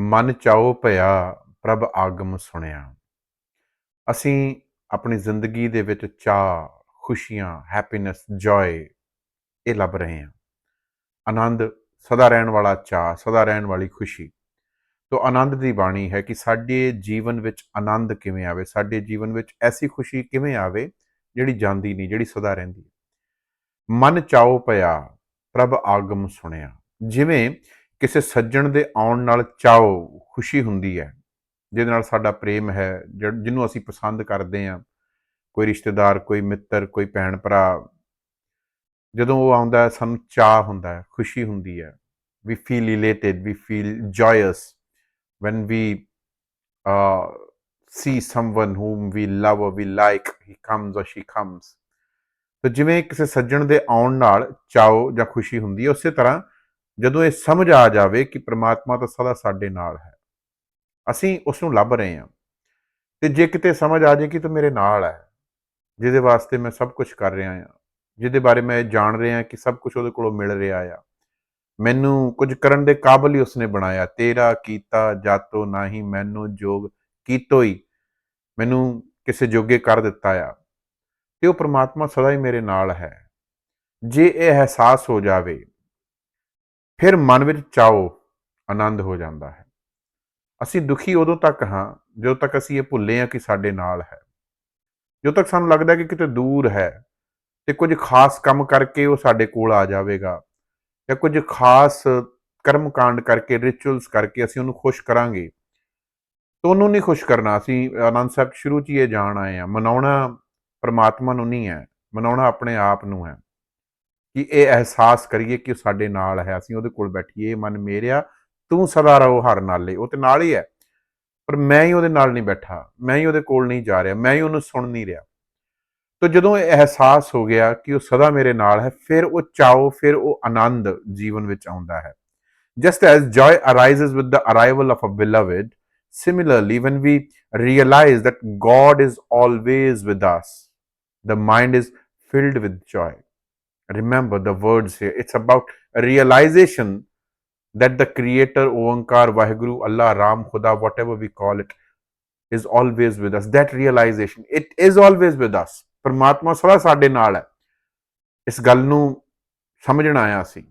ਮਨ ਚਾਉ ਭਇਆ, ਪ੍ਰਭ ਆਗਮ ਸੁਣਿਆ। ਅਸੀਂ ਆਪਣੀ ਜ਼ਿੰਦਗੀ ਦੇ ਵਿੱਚ ਚਾਹ ਖੁਸ਼ੀਆਂ ਹੈਪੀਨੈਸ ਜੋਏ ਇਹ ਲੱਭ ਰਹੇ ਹਾਂ। ਆਨੰਦ ਸਦਾ ਰਹਿਣ ਵਾਲਾ ਚਾਹ ਸਦਾ ਰਹਿਣ ਵਾਲੀ ਖੁਸ਼ੀ। ਤੋ ਆਨੰਦ ਦੀ ਬਾਣੀ ਹੈ ਕਿ ਸਾਡੇ ਜੀਵਨ ਵਿੱਚ ਆਨੰਦ ਕਿਵੇਂ ਆਵੇ, ਸਾਡੇ ਜੀਵਨ ਵਿੱਚ ਐਸੀ ਖੁਸ਼ੀ ਕਿਵੇਂ ਆਵੇ ਜਿਹੜੀ ਜਾਂਦੀ ਨਹੀਂ, ਜਿਹੜੀ ਸਦਾ ਰਹਿੰਦੀ ਹੈ। ਮਨ ਚਾਉ ਪਿਆ ਪ੍ਰਭ ਆਗਮ ਸੁਣਿਆ। ਜਿਵੇਂ ਕਿਸੇ ਸੱਜਣ ਦੇ ਆਉਣ ਨਾਲ ਚਾਉ ਖੁਸ਼ੀ ਹੁੰਦੀ ਹੈ। ਜਿਹਦੇ ਨਾਲ ਸਾਡਾ ਪ੍ਰੇਮ ਹੈ ਜਿਹਨੂੰ ਅਸੀਂ ਪਸੰਦ ਕਰਦੇ ਹਾਂ। ਕੋਈ ਰਿਸ਼ਤੇਦਾਰ ਕੋਈ ਮਿੱਤਰ ਕੋਈ ਭੈਣ ਭਰਾ ਜਦੋਂ ਉਹ ਆਉਂਦਾ ਹੈ ਸਾਨੂੰ ਚਾਹ ਹੁੰਦਾ ਹੈ ਖੁਸ਼ੀ ਹੁੰਦੀ ਹੈ। We feel elated we feel joyous when we uh, see someone whom we love or we like he comes or she comes ਤੇ ਜਿਵੇਂ ਕਿਸੇ ਸੱਜਣ ਦੇ ਆਉਣ ਨਾਲ ਚਾਓ ਜਾਂ ਖੁਸ਼ੀ ਹੁੰਦੀ ਹੈ ਉਸੇ ਤਰ੍ਹਾਂ ਜਦੋਂ ਇਹ ਸਮਝ ਆ ਜਾਵੇ ਕਿ ਪ੍ਰਮਾਤਮਾ ਤਾਂ ਸਦਾ ਸਾਡੇ ਨਾਲ ਹੈ, ਅਸੀਂ ਉਸ ਨੂੰ ਲੱਭ ਰਹੇ ਹਾਂ। ਤੇ ਜੇ ਕਿਤੇ ਸਮਝ ਆ ਜਾਏ ਕਿ ਤੂੰ ਮੇਰੇ ਨਾਲ ਹੈ, ਜਿਹਦੇ ਵਾਸਤੇ ਮੈਂ ਸਭ ਕੁਝ ਕਰ ਰਿਹਾ ਹਾਂ, ਜਿਹਦੇ ਬਾਰੇ ਮੈਂ ਜਾਣ ਰਿਹਾ ਕਿ ਸਭ ਕੁਝ ਉਹਦੇ ਕੋਲੋਂ ਮਿਲ ਰਿਹਾ ਆ, ਮੈਨੂੰ ਕੁਝ ਕਰਨ ਦੇ ਕਾਬਲ ਹੀ ਉਸਨੇ ਬਣਾਇਆ। ਤੇਰਾ ਕੀਤਾ ਜਾਤੋ ਨਾਹੀ ਮੈਨੂੰ ਜੋਗ ਕੀਤੋ ਹੀ ਮੈਨੂੰ ਕਿਸੇ ਜੋਗੇ ਕਰ ਦਿੱਤਾ ਆ। ਤੇ ਉਹ ਪ੍ਰਮਾਤਮਾ ਸਦਾ ਹੀ ਮੇਰੇ ਨਾਲ ਹੈ। ਜੇ ਇਹ ਅਹਿਸਾਸ ਹੋ ਜਾਵੇ ਫਿਰ ਮਨ ਵਿੱਚ ਚਾਓ, ਆਨੰਦ ਹੋ ਜਾਂਦਾ ਹੈ। ਅਸੀਂ ਦੁਖੀ ਉਦੋਂ ਤੱਕ ਹਾਂ, ਜਦੋਂ ਤੱਕ ਅਸੀਂ ਇਹ ਭੁੱਲੇ ਹਾਂ ਕਿ ਸਾਡੇ ਨਾਲ ਹੈ। ਜਦੋਂ ਤੱਕ ਸਾਨੂੰ ਲੱਗਦਾ ਕਿ ਕਿਤੇ ਦੂਰ ਹੈ ਤੇ ਕੁਝ ਖਾਸ ਕੰਮ ਕਰਕੇ ਉਹ ਸਾਡੇ ਕੋਲ ਆ ਜਾਵੇਗਾ ਜਾਂ ਕੁਝ ਖਾਸ ਕਰਮ ਕਾਂਡ ਕਰਕੇ ਰਿਚੁਅਲਸ ਕਰਕੇ ਅਸੀਂ ਉਹਨੂੰ ਖੁਸ਼ ਕਰਾਂਗੇ, ਤਾਂ ਉਹਨੂੰ ਨਹੀਂ ਖੁਸ਼ ਕਰਨਾ। ਅਸੀਂ ਆਨੰਦ ਸਾਹਿਬ ਸ਼ੁਰੂ 'ਚ ਹੀ ਇਹ ਜਾਣ ਆਏ ਆ ਮਨਾਉਣਾ ਪਰਮਾਤਮਾ ਨੂੰ ਨਹੀਂ ਹੈ, ਮਨਾਉਣਾ ਆਪਣੇ ਆਪ ਨੂੰ ਹੈ। ਕਿ ਇਹ ਅਹਿਸਾਸ ਕਰੀਏ ਕਿ ਉਹ ਸਾਡੇ ਨਾਲ ਹੈ, ਅਸੀਂ ਉਹਦੇ ਕੋਲ ਬੈਠੀਏ, ਮਨ ਮੇਰਿਆ, ਤੂੰ ਸਦਾ ਰਹੋ ਹਰ ਨਾਲੇ। ਉਹ ਤੇ ਨਾਲ ਹੀ ਹੈ, ਪਰ ਮੈਂ ਹੀ ਉਹਦੇ ਨਾਲ ਨਹੀਂ ਬੈਠਾ, ਮੈਂ ਹੀ ਉਹਦੇ ਕੋਲ ਨਹੀਂ ਜਾ ਰਿਹਾ, ਮੈਂ ਹੀ ਉਹਨੂੰ ਸੁਣ ਨਹੀਂ ਰਿਹਾ। ਤੋ ਜਦੋਂ ਇਹ ਅਹਿਸਾਸ ਹੋ ਗਿਆ ਕਿ ਉਹ ਸਦਾ ਮੇਰੇ ਨਾਲ ਹੈ, ਫਿਰ ਉਹ ਚਾਓ, ਫਿਰ ਉਹ ਆਨੰਦ ਜੀਵਨ ਵਿੱਚ ਆਉਂਦਾ ਹੈ। Just as joy arises with the arrival of a beloved, similarly, when we realize that god is always with us, the mind is filled with joy. Remember the words here it's about a realization that the creator oankar vaheguru allah ram khuda whatever we call it is always with us that realization it is always with us ਪਰਮਾਤਮਾ ਸਦਾ ਸਾਡੇ ਨਾਲ ਹੈ ਇਸ ਗੱਲ ਨੂੰ ਸਮਝਣਾ ਆਇਆ ਸੀ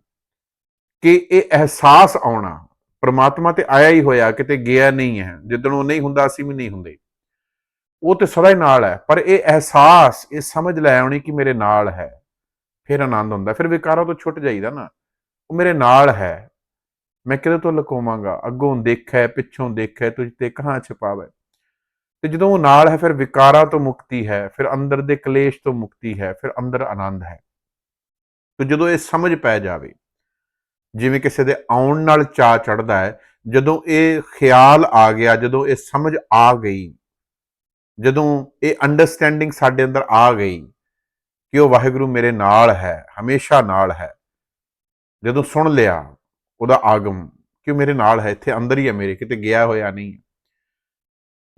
ਕਿ ਇਹ ਅਹਿਸਾਸ ਆਉਣਾ ਪ੍ਰਮਾਤਮਾ ਤੇ ਆਇਆ ਹੀ ਹੋਇਆ ਕਿਤੇ ਗਿਆ ਨਹੀਂ ਹੈ ਜਿੱਦਣ ਉਹ ਨਹੀਂ ਹੁੰਦਾ ਅਸੀਂ ਵੀ ਨਹੀਂ ਹੁੰਦੇ ਉਹ ਤੇ ਸਦਾ ਹੀ ਨਾਲ ਹੈ ਪਰ ਇਹ ਅਹਿਸਾਸ ਇਹ ਸਮਝ ਲੈ ਆਉਣੀ ਕਿ ਮੇਰੇ ਨਾਲ ਹੈ ਫਿਰ ਆਨੰਦ ਹੁੰਦਾ, ਫਿਰ ਵਿਕਾਰਾਂ ਤੋਂ ਛੁੱਟ ਜਾਈਦਾ ਨਾ। ਉਹ ਮੇਰੇ ਨਾਲ ਹੈ, ਮੈਂ ਕਿਹਦੇ ਤੋਂ ਲੁਕਾਵਾਂਗਾ? ਅੱਗੋਂ ਦੇਖੈ, ਪਿੱਛੋਂ ਦੇਖੈ, ਤੁਝ ਤੇ ਕਹਾਂ ਛਪਾਵੇ? ਤੇ ਜਦੋਂ ਉਹ ਨਾਲ ਹੈ, ਫਿਰ ਵਿਕਾਰਾਂ ਤੋਂ ਮੁਕਤੀ ਹੈ, ਫਿਰ ਅੰਦਰ ਦੇ ਕਲੇਸ਼ ਤੋਂ ਮੁਕਤੀ ਹੈ, ਫਿਰ ਅੰਦਰ ਆਨੰਦ ਹੈ। ਤੇ ਜਦੋਂ ਇਹ ਸਮਝ ਪੈ ਜਾਵੇ, ਜਿਵੇਂ ਕਿਸੇ ਦੇ ਆਉਣ ਨਾਲ ਚਾ ਚੜਦਾ ਹੈ, ਜਦੋਂ ਇਹ ਖਿਆਲ ਆ ਗਿਆ, ਜਦੋਂ ਇਹ ਸਮਝ ਆ ਗਈ, ਜਦੋਂ ਇਹ ਅੰਡਰਸਟੈਂਡਿੰਗ ਸਾਡੇ ਅੰਦਰ ਆ ਗਈ ਕਿ ਉਹ ਵਾਹਿਗੁਰੂ ਮੇਰੇ ਨਾਲ ਹੈ, ਹਮੇਸ਼ਾ ਨਾਲ ਹੈ। ਜਦੋਂ ਸੁਣ ਲਿਆ ਉਹਦਾ ਆਗਮ ਕਿ ਉਹ ਮੇਰੇ ਨਾਲ ਹੈ, ਇੱਥੇ ਅੰਦਰ ਹੀ ਹੈ ਮੇਰੇ, ਕਿਤੇ ਗਿਆ ਹੋਇਆ ਨਹੀਂ।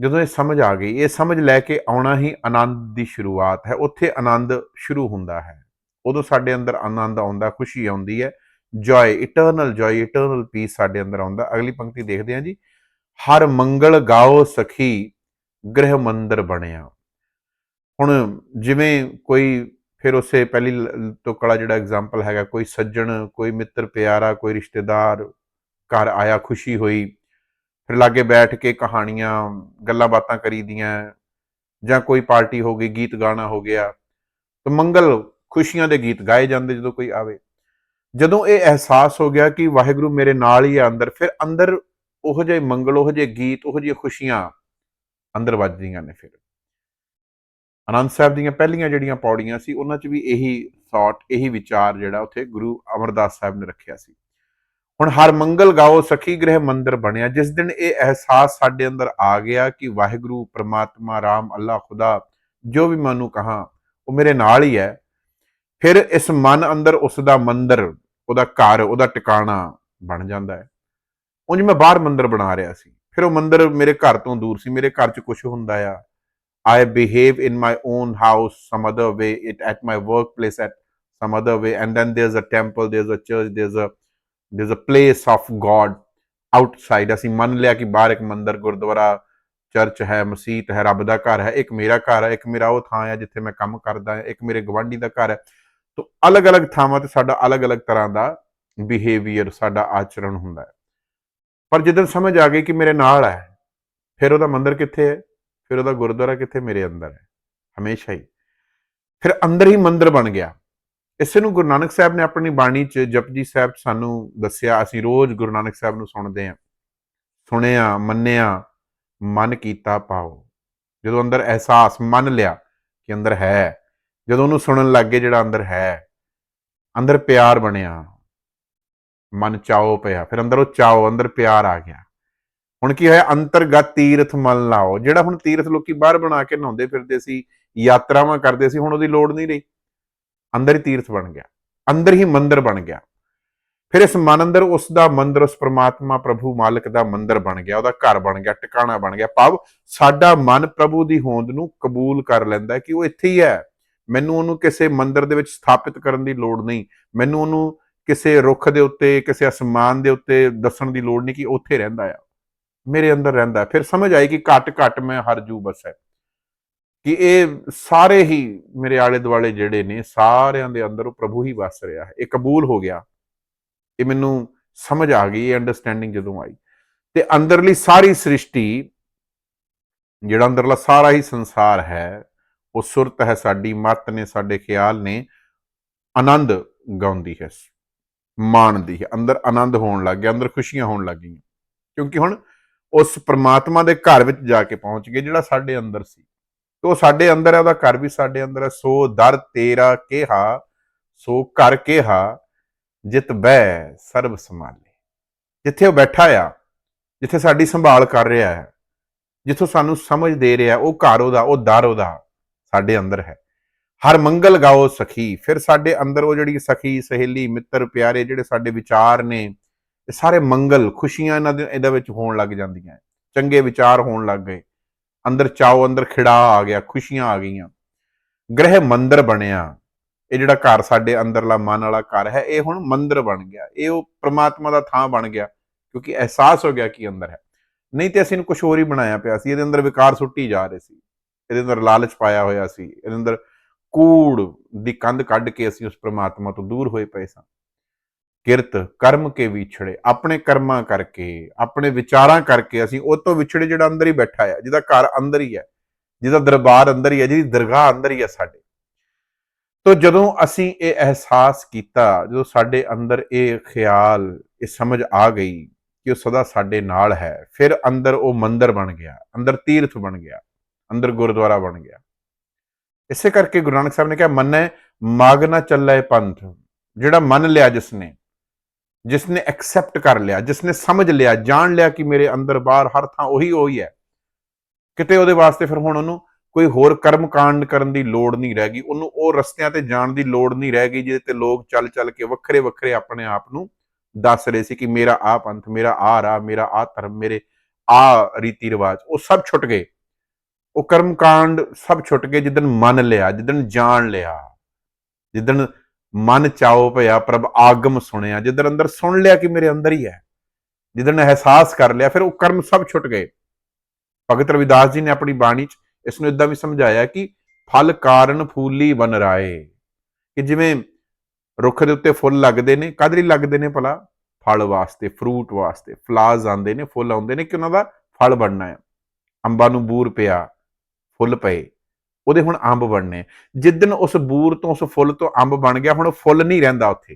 ਜਦੋਂ ਇਹ ਸਮਝ ਆ ਗਈ, ਇਹ ਸਮਝ ਲੈ ਕੇ ਆਉਣਾ ਹੀ ਆਨੰਦ ਦੀ ਸ਼ੁਰੂਆਤ ਹੈ। ਉੱਥੇ ਆਨੰਦ ਸ਼ੁਰੂ ਹੁੰਦਾ ਹੈ। ਉਦੋਂ ਸਾਡੇ ਅੰਦਰ ਆਨੰਦ ਆਉਂਦਾ, ਖੁਸ਼ੀ ਆਉਂਦੀ ਹੈ। Joy eternal joy eternal peace ਸਾਡੇ ਅੰਦਰ ਆਉਂਦਾ। ਅਗਲੀ ਪੰਕਤੀ ਦੇਖਦੇ ਹਾਂ ਜੀ। ਹਰ ਮੰਗਲ ਗਾਓ ਸਖੀ, ਗ੍ਰਹਿ ਮੰਦਰ ਬਣਿਆ। ਹੁਣ ਜਿਵੇਂ ਕੋਈ ਫਿਰ ਉਸੇ ਪਹਿਲੀ ਲ- ਕਲਾ ਜਿਹੜਾ ਐਗਜ਼ਾਮਪਲ ਹੈਗਾ, ਕੋਈ ਸੱਜਣ, ਕੋਈ ਮਿੱਤਰ, ਪਿਆਰਾ, ਕੋਈ ਰਿਸ਼ਤੇਦਾਰ, ਘਰ ਆਇਆ, ਖੁਸ਼ੀ ਹੋਈ, ਫਿਰ ਲਾਗੇ ਬੈਠ ਕੇ ਕਹਾਣੀਆਂ, ਗੱਲਾਂ ਬਾਤਾਂ ਕਰੀਦੀਆਂ, ਜਾਂ ਕੋਈ ਪਾਰਟੀ ਹੋ ਗਈ, ਗੀਤ ਗਾਣਾ ਹੋ ਗਿਆ, ਤਾਂ ਮੰਗਲ ਖੁਸ਼ੀਆਂ ਦੇ ਗੀਤ ਗਾਏ ਜਾਂਦੇ ਜਦੋਂ ਕੋਈ ਆਵੇ। ਜਦੋਂ ਇਹ ਅਹਿਸਾਸ ਹੋ ਗਿਆ ਕਿ ਵਾਹਿਗੁਰੂ ਮੇਰੇ ਨਾਲ ਹੀ ਆ ਅੰਦਰ, ਫਿਰ ਅੰਦਰ ਉਹ ਜਿਹੇ ਮੰਗਲ, ਉਹੋ ਜਿਹੇ ਗੀਤ, ਉਹੋ ਜਿਹੀਆਂ ਖੁਸ਼ੀਆਂ ਅੰਦਰ ਵੱਜਦੀਆਂ ਨੇ ਫਿਰ। ਆਨੰਦ ਸਾਹਿਬ ਦੀਆਂ ਪਹਿਲੀਆਂ ਜਿਹੜੀਆਂ ਪੌੜੀਆਂ ਸੀ, ਉਹਨਾਂ 'ਚ ਵੀ ਇਹੀ ਥਾਟ ਇਹੀ ਵਿਚਾਰ ਜਿਹੜਾ ਉੱਥੇ ਗੁਰੂ ਅਮਰਦਾਸ ਸਾਹਿਬ ਨੇ ਰੱਖਿਆ ਸੀ। ਹੁਣ ਹਰ ਮੰਗਲ ਗਾਓ ਸਖੀ ਗ੍ਰਹਿ ਮੰਦਰ ਬਣਿਆ, ਜਿਸ ਦਿਨ ਇਹ ਅਹਿਸਾਸ ਸਾਡੇ ਅੰਦਰ ਆ ਗਿਆ ਕਿ ਵਾਹਿਗੁਰੂ, ਪ੍ਰਮਾਤਮਾ, ਰਾਮ ਅੱਲਾ ਖੁਦਾ, ਜੋ ਵੀ ਮੈਨੂੰ ਕਹਾ, ਉਹ ਮੇਰੇ ਨਾਲ ਹੀ ਹੈ। ਫਿਰ ਇਸ ਮਨ ਅੰਦਰ ਉਸ ਦਾ ਮੰਦਰ, ਉਹਦਾ ਘਰ, ਉਹਦਾ ਟਿਕਾਣਾ ਬਣ ਜਾਂਦਾ ਹੈ। ਉਂਝ ਮੈਂ ਬਾਹਰ ਮੰਦਰ ਬਣਾ ਰਿਹਾ ਸੀ। ਫਿਰ ਉਹ ਮੰਦਰ ਮੇਰੇ ਘਰ ਤੋਂ ਦੂਰ ਸੀ, ਮੇਰੇ ਘਰ 'ਚ ਕੁਝ ਹੁੰਦਾ ਆ। I behave in my own house some other way, it at my workplace at some other way, and then there's a temple, there's a church, there's a there's a place of God. Outside ਅਸੀਂ ਮੰਨ ਲਿਆ ਕਿ ਬਾਹਰ ਇੱਕ ਮੰਦਿਰ Gurdwara church ਹੈ ਮਸੀਤ ਹੈ ਰੱਬ ਦਾ ਘਰ ਹੈ ਇੱਕ ਮੇਰਾ ਘਰ ਹੈ ਇੱਕ ਮੇਰਾ ਉਹ ਥਾਂ ਹੈ ਜਿੱਥੇ ਮੈਂ ਕੰਮ ਕਰਦਾ ਹਾਂ ਇੱਕ ਮੇਰੇ ਗਵਾਂਢੀ ਦਾ ਘਰ ਹੈ। ਤੋਂ ਅਲੱਗ-ਅਲੱਗ ਥਾਵਾਂ ਤੇ ਸਾਡਾ ਅਲੱਗ-ਅਲੱਗ ਤਰ੍ਹਾਂ ਦਾ ਬਿਹੇਵੀਅਰ ਸਾਡਾ ਆਚਰਣ ਹੁੰਦਾ ਹੈ। ਪਰ ਜਦੋਂ ਸਮਝ ਆ ਗਈ ਕਿ ਮੇਰੇ ਨਾਲ ਹੈ ਫਿਰ ਉਹਦਾ ਮੰਦਿਰ ਕਿੱਥੇ ਹੈ? ਫਿਰ ਉਹਦਾ ਗੁਰਦੁਆਰਾ ਕਿੱਥੇ ਮੇਰੇ ਅੰਦਰ ਹੈ, ਹਮੇਸ਼ਾ ਹੀ। ਫਿਰ ਅੰਦਰ ਹੀ ਮੰਦਰ ਬਣ ਗਿਆ। ਇਸੇ ਨੂੰ ਗੁਰੂ ਨਾਨਕ ਸਾਹਿਬ ਨੇ ਆਪਣੀ ਬਾਣੀ 'ਚ ਜਪਜੀ ਸਾਹਿਬ ਸਾਨੂੰ ਦੱਸਿਆ, ਅਸੀਂ ਰੋਜ਼ ਗੁਰੂ ਨਾਨਕ ਸਾਹਿਬ ਨੂੰ ਸੁਣਦੇ ਹਾਂ। ਸੁਣਿਆ, ਮੰਨਿਆ, ਮਨ ਕੀਤਾ ਪਾਓ। ਜਦੋਂ ਅੰਦਰ ਅਹਿਸਾਸ, ਮੰਨ ਲਿਆ ਕਿ ਅੰਦਰ ਹੈ, ਜਦੋਂ ਉਹਨੂੰ ਸੁਣਨ ਲੱਗ ਗਏ ਜਿਹੜਾ ਅੰਦਰ ਹੈ, ਅੰਦਰ ਪਿਆਰ ਬਣਿਆ। ਮਨ ਚਾਓ ਪਿਆ, ਫਿਰ ਅੰਦਰ ਉਹ ਚਾਓ, ਅੰਦਰ ਪਿਆਰ ਆ ਗਿਆ। ਹੁਣ ਕੀ ਹੋਇਆ? ਅੰਤਰਗਤ ਤੀਰਥ ਮਨ ਲਾਓ। ਜਿਹੜਾ ਹੁਣ ਤੀਰਥ ਲੋਕੀ ਬਾਹਰ ਬਣਾ ਕੇ ਨਹਾਉਂਦੇ ਫਿਰਦੇ ਸੀ, ਯਾਤਰਾਵਾਂ ਕਰਦੇ ਸੀ, ਹੁਣ ਉਹਦੀ ਲੋੜ ਨਹੀਂ ਰਹੀ। ਅੰਦਰ ਹੀ ਤੀਰਥ ਬਣ ਗਿਆ। ਅੰਦਰ ਹੀ ਮੰਦਿਰ ਬਣ ਗਿਆ। ਫਿਰ ਇਸ ਮਨ ਅੰਦਰ ਉਸ ਦਾ ਮੰਦਿਰ, ਉਸ ਪ੍ਰਮਾਤਮਾ ਪ੍ਰਭੂ ਮਾਲਕ ਦਾ ਮੰਦਿਰ ਬਣ ਗਿਆ, ਉਹਦਾ ਘਰ ਬਣ ਗਿਆ, ਟਿਕਾਣਾ ਬਣ ਗਿਆ। ਭਾਵ ਸਾਡਾ ਮਨ ਪ੍ਰਭੂ ਦੀ ਹੋਂਦ ਨੂੰ ਕਬੂਲ ਕਰ ਲੈਂਦਾ ਕਿ ਉਹ ਇੱਥੇ ਹੀ ਹੈ। ਮੈਨੂੰ ਉਹਨੂੰ ਕਿਸੇ ਮੰਦਿਰ ਦੇ ਵਿੱਚ ਸਥਾਪਿਤ ਕਰਨ ਦੀ ਲੋੜ ਨਹੀਂ। ਮੈਨੂੰ ਉਹਨੂੰ ਕਿਸੇ ਰੁੱਖ ਦੇ ਉੱਤੇ, ਕਿਸੇ ਅਸਮਾਨ ਦੇ ਉੱਤੇ ਦੱਸਣ ਦੀ ਲੋੜ ਨਹੀਂ ਕਿ ਉੱਥੇ ਰਹਿੰਦਾ ਆ। ਮੇਰੇ ਅੰਦਰ ਰਹਿੰਦਾ ਫਿਰ ਸਮਝ ਆਈ ਕਿ ਘੱਟ ਘੱਟ ਮੈਂ ਹਰ ਜੂ ਬਸ ਹੈ। ਕਿ ਇਹ ਸਾਰੇ ਹੀ ਮੇਰੇ ਆਲੇ ਦੁਆਲੇ ਜਿਹੜੇ ਨੇ, ਸਾਰਿਆਂ ਦੇ ਅੰਦਰ ਉਹ ਪ੍ਰਭੂ ਹੀ ਵਸ ਰਿਹਾ ਹੈ। ਇਹ ਕਬੂਲ ਹੋ ਗਿਆ। ਇਹ ਮੈਨੂੰ ਸਮਝ ਆ ਗਈ, ਇਹ ਅੰਡਰਸਟੈਂਡਿੰਗ ਜਦੋਂ ਆਈ। ਤੇ ਅੰਦਰਲੀ ਸਾਰੀ ਸ੍ਰਿਸ਼ਟੀ, ਜਿਹੜਾ ਅੰਦਰਲਾ ਸਾਰਾ ਹੀ ਸੰਸਾਰ ਹੈ, ਉਹ ਸੁਰਤ ਹੈ ਸਾਡੀ, ਮਤ ਨੇ, ਸਾਡੇ ਖਿਆਲ ਨੇ, ਆਨੰਦ ਗਾਉਂਦੀ ਹੈ, ਮਾਣਦੀ ਹੈ। ਅੰਦਰ ਆਨੰਦ ਹੋਣ ਲੱਗ ਗਿਆ, ਅੰਦਰ ਖੁਸ਼ੀਆਂ ਹੋਣ ਲੱਗ ਗਈਆਂ। ਕਿਉਂਕਿ ਹੁਣ ਉਸ ਪ੍ਰਮਾਤਮਾ ਦੇ ਘਰ ਵਿੱਚ ਜਾ ਕੇ ਪਹੁੰਚ ਗਏ, ਜਿਹੜਾ ਸਾਡੇ ਅੰਦਰ ਸੀ। ਤੇ ਉਹ ਸਾਡੇ ਅੰਦਰ ਹੈ, ਉਹਦਾ ਘਰ ਵੀ ਸਾਡੇ ਅੰਦਰ ਹੈ। ਸੋ ਦਰ ਤੇਰਾ ਕਿਹਾ, ਸੋ ਘਰ ਕਿਹਾ, ਜਿਤ ਬੈ ਸਰਬ ਸੰਭਾਲੇ। ਜਿੱਥੇ ਉਹ ਬੈਠਾ ਆ, ਜਿੱਥੇ ਸਾਡੀ ਸੰਭਾਲ ਕਰ ਰਿਹਾ ਹੈ, ਜਿੱਥੋਂ ਸਾਨੂੰ ਸਮਝ ਦੇ ਰਿਹਾ, ਉਹ ਘਰ ਉਹਦਾ, ਉਹ ਦਰ ਉਹਦਾ ਸਾਡੇ ਅੰਦਰ ਹੈ। ਹਰ ਮੰਗਲ ਗਾਓ ਸਖੀ, ਫਿਰ ਸਾਡੇ ਅੰਦਰ ਉਹ ਜਿਹੜੀ ਸਖੀ, ਸਹੇਲੀ, ਮਿੱਤਰ, ਪਿਆਰੇ ਜਿਹੜੇ ਸਾਡੇ ਵਿਚਾਰ ਨੇ ਇਹ ਸਾਰੇ ਮੰਗਲ ਖੁਸ਼ੀਆਂ ਇਹਨਾਂ ਦੇ, ਇਹਦੇ ਵਿੱਚ ਹੋਣ ਲੱਗ ਜਾਂਦੀਆਂ ਚੰਗੇ ਵਿਚਾਰ ਹੋਣ ਲੱਗ ਗਏ। ਅੰਦਰ ਚਾਓ, ਅੰਦਰ ਖਿੜਾ ਆ ਗਿਆ, ਖੁਸ਼ੀਆਂ ਆ ਗਈਆਂ। ਗ੍ਰਹਿ ਮੰਦਰ ਬਣਿਆ। ਇਹ ਜਿਹੜਾ ਘਰ ਸਾਡੇ ਅੰਦਰਲਾ ਮਨ ਵਾਲਾ ਘਰ ਹੈ, ਇਹ ਹੁਣ ਮੰਦਰ ਬਣ ਗਿਆ। ਇਹ ਉਹ ਪ੍ਰਮਾਤਮਾ ਦਾ ਥਾਂ ਬਣ ਗਿਆ, ਕਿਉਂਕਿ ਅਹਿਸਾਸ ਹੋ ਗਿਆ ਕਿ ਅੰਦਰ ਹੈ। ਨਹੀਂ ਤੇ ਅਸੀਂ ਨੂੰ ਕੁਝ ਹੋਰ ਹੀ ਬਣਾਇਆ ਪਿਆ ਸੀ। ਇਹਦੇ ਅੰਦਰ ਵਿਕਾਰ ਸੁੱਟੀ ਜਾ ਰਹੇ ਸੀ। ਇਹਦੇ ਅੰਦਰ ਲਾਲਚ ਪਾਇਆ ਹੋਇਆ ਸੀ। ਇਹਦੇ ਅੰਦਰ ਕੂੜ ਦੀ ਕੰਧ ਕੱਢ ਕੇ ਅਸੀਂ ਉਸ ਪ੍ਰਮਾਤਮਾ ਤੋਂ ਦੂਰ ਹੋਏ ਪਏ ਸਾਂ। ਕਿਰਤ, ਕਰਮ ਕੇ ਵਿਛੜੇ, ਆਪਣੇ ਕਰਮਾਂ ਕਰਕੇ, ਆਪਣੇ ਵਿਚਾਰਾਂ ਕਰਕੇ ਅਸੀਂ ਉਹ ਤੋਂ ਵਿਛੜੇ ਜਿਹੜਾ ਅੰਦਰ ਹੀ ਬੈਠਾ ਹੈ ਜਿਹਦਾ ਘਰ ਅੰਦਰ ਹੀ ਹੈ ਜਿਹਦਾ ਦਰਬਾਰ ਅੰਦਰ ਹੀ ਹੈ ਜਿਹਦੀ ਦਰਗਾਹ ਅੰਦਰ ਹੀ ਹੈ ਸਾਡੇ। ਤੋਂ ਜਦੋਂ ਅਸੀਂ ਇਹ ਅਹਿਸਾਸ ਕੀਤਾ, ਜਦੋਂ ਸਾਡੇ ਅੰਦਰ ਇਹ ਖਿਆਲ, ਇਹ ਸਮਝ ਆ ਗਈ ਕਿ ਉਹ ਸਦਾ ਸਾਡੇ ਨਾਲ ਹੈ, ਫਿਰ ਅੰਦਰ ਉਹ ਮੰਦਰ ਬਣ ਗਿਆ, ਅੰਦਰ ਤੀਰਥ ਬਣ ਗਿਆ, ਅੰਦਰ ਗੁਰਦੁਆਰਾ ਬਣ ਗਿਆ। ਇਸੇ ਕਰਕੇ ਗੁਰੂ ਨਾਨਕ ਸਾਹਿਬ ਨੇ ਕਿਹਾ, ਮੰਨੈ, ਮਾਗ ਨਾ ਚੱਲੇ ਪੰਥ, ਜਿਹੜਾ ਮੰਨ ਲਿਆ ਜਿਸਨੇ ਜਿਸਨੇ ਐਕਸੈਪਟ ਕਰ ਲਿਆ ਜਿਸਨੇ ਸਮਝ ਲਿਆ ਜਾਣ ਲਿਆ ਕਿ ਮੇਰੇ ਅੰਦਰ ਬਾਹਰ ਹਰ ਥਾਂ ਉਹੀ ਉਹੀ ਹੈ ਕਿਤੇ ਉਹਦੇ ਵਾਸਤੇ ਫਿਰ ਹੁਣ ਉਹਨੂੰ ਕੋਈ ਹੋਰ ਕਰਮ ਕਾਂਡ ਕਰਨ ਦੀ ਲੋੜ ਨਹੀਂ ਰਹਿ ਗਈ ਉਹਨੂੰ ਉਹ ਰਸਤਿਆਂ ਤੇ ਜਾਣ ਦੀ ਲੋੜ ਨਹੀਂ ਰਹਿ ਗਈ ਜਿਹਦੇ ਤੇ ਲੋਕ ਚੱਲ ਚੱਲ ਕੇ ਵੱਖਰੇ ਵੱਖਰੇ ਆਪਣੇ ਆਪ ਨੂੰ ਦੱਸ ਰਹੇ ਸੀ ਕਿ ਮੇਰਾ ਆ ਪੰਥ ਮੇਰਾ ਆ ਰਾਹ ਮੇਰਾ ਆ ਧਰਮ ਮੇਰੇ ਆ ਰੀਤੀ ਰਿਵਾਜ ਉਹ ਸਭ ਛੁੱਟ ਗਏ ਉਹ ਕਰਮ ਕਾਂਡ ਸਭ ਛੁੱਟ ਗਏ ਜਿੱਦਣ ਮੰਨ ਲਿਆ ਜਿੱਦਣ ਜਾਣ ਲਿਆ ਜਿੱਦਣ ਮਨ ਚਾਓ ਪਿਆ ਪ੍ਰਭ ਆਗਮ ਸੁਣਿਆ। ਜਿੱਦਣ ਅੰਦਰ ਸੁਣ ਲਿਆ ਕਿ ਮੇਰੇ ਅੰਦਰ ਹੀ ਹੈ ਜਿੱਦਣ ਅਹਿਸਾਸ ਕਰ ਲਿਆ, ਫਿਰ ਉਹ ਕਰਮ ਸਭ ਛੁੱਟ ਗਏ। ਭਗਤ ਰਵਿਦਾਸ ਜੀ ਨੇ ਆਪਣੀ ਬਾਣੀ 'ਚ ਇਸ ਨੂੰ ਇਦਾਂ ਵੀ ਸਮਝਾਇਆ ਕਿ ਫਲ ਕਾਰਨ ਫੂਲੀ ਬਨ ਰਾਏ। ਕਿ ਜਿਵੇਂ ਰੁੱਖ ਦੇ ਉੱਤੇ ਫੁੱਲ ਲੱਗਦੇ ਨੇ, ਕਦ ਲਈ ਲੱਗਦੇ ਨੇ ਭਲਾ? ਫਲ ਵਾਸਤੇ, ਫਰੂਟ ਵਾਸਤੇ ਫਲਾਜ਼ ਆਉਂਦੇ ਨੇ, ਫੁੱਲ ਆਉਂਦੇ ਨੇ ਕਿ ਉਹਨਾਂ ਦਾ ਫਲ ਬਣਨਾ ਹੈ। ਅੰਬਾਂ ਨੂੰ ਬੂਰ ਪਿਆ, ਫੁੱਲ ਪਏ। ਉਹਦੇ ਹੁਣ ਅੰਬ ਬਣਨੇ। ਜਿੱਦਨ ਉਸ ਬੂਰ ਤੋਂ, ਉਸ ਫੁੱਲ ਤੋਂ ਅੰਬ ਬਣ ਗਿਆ, ਹੁਣ ਉਹ ਫੁੱਲ ਨਹੀਂ ਰਹਿੰਦਾ ਉੱਥੇ।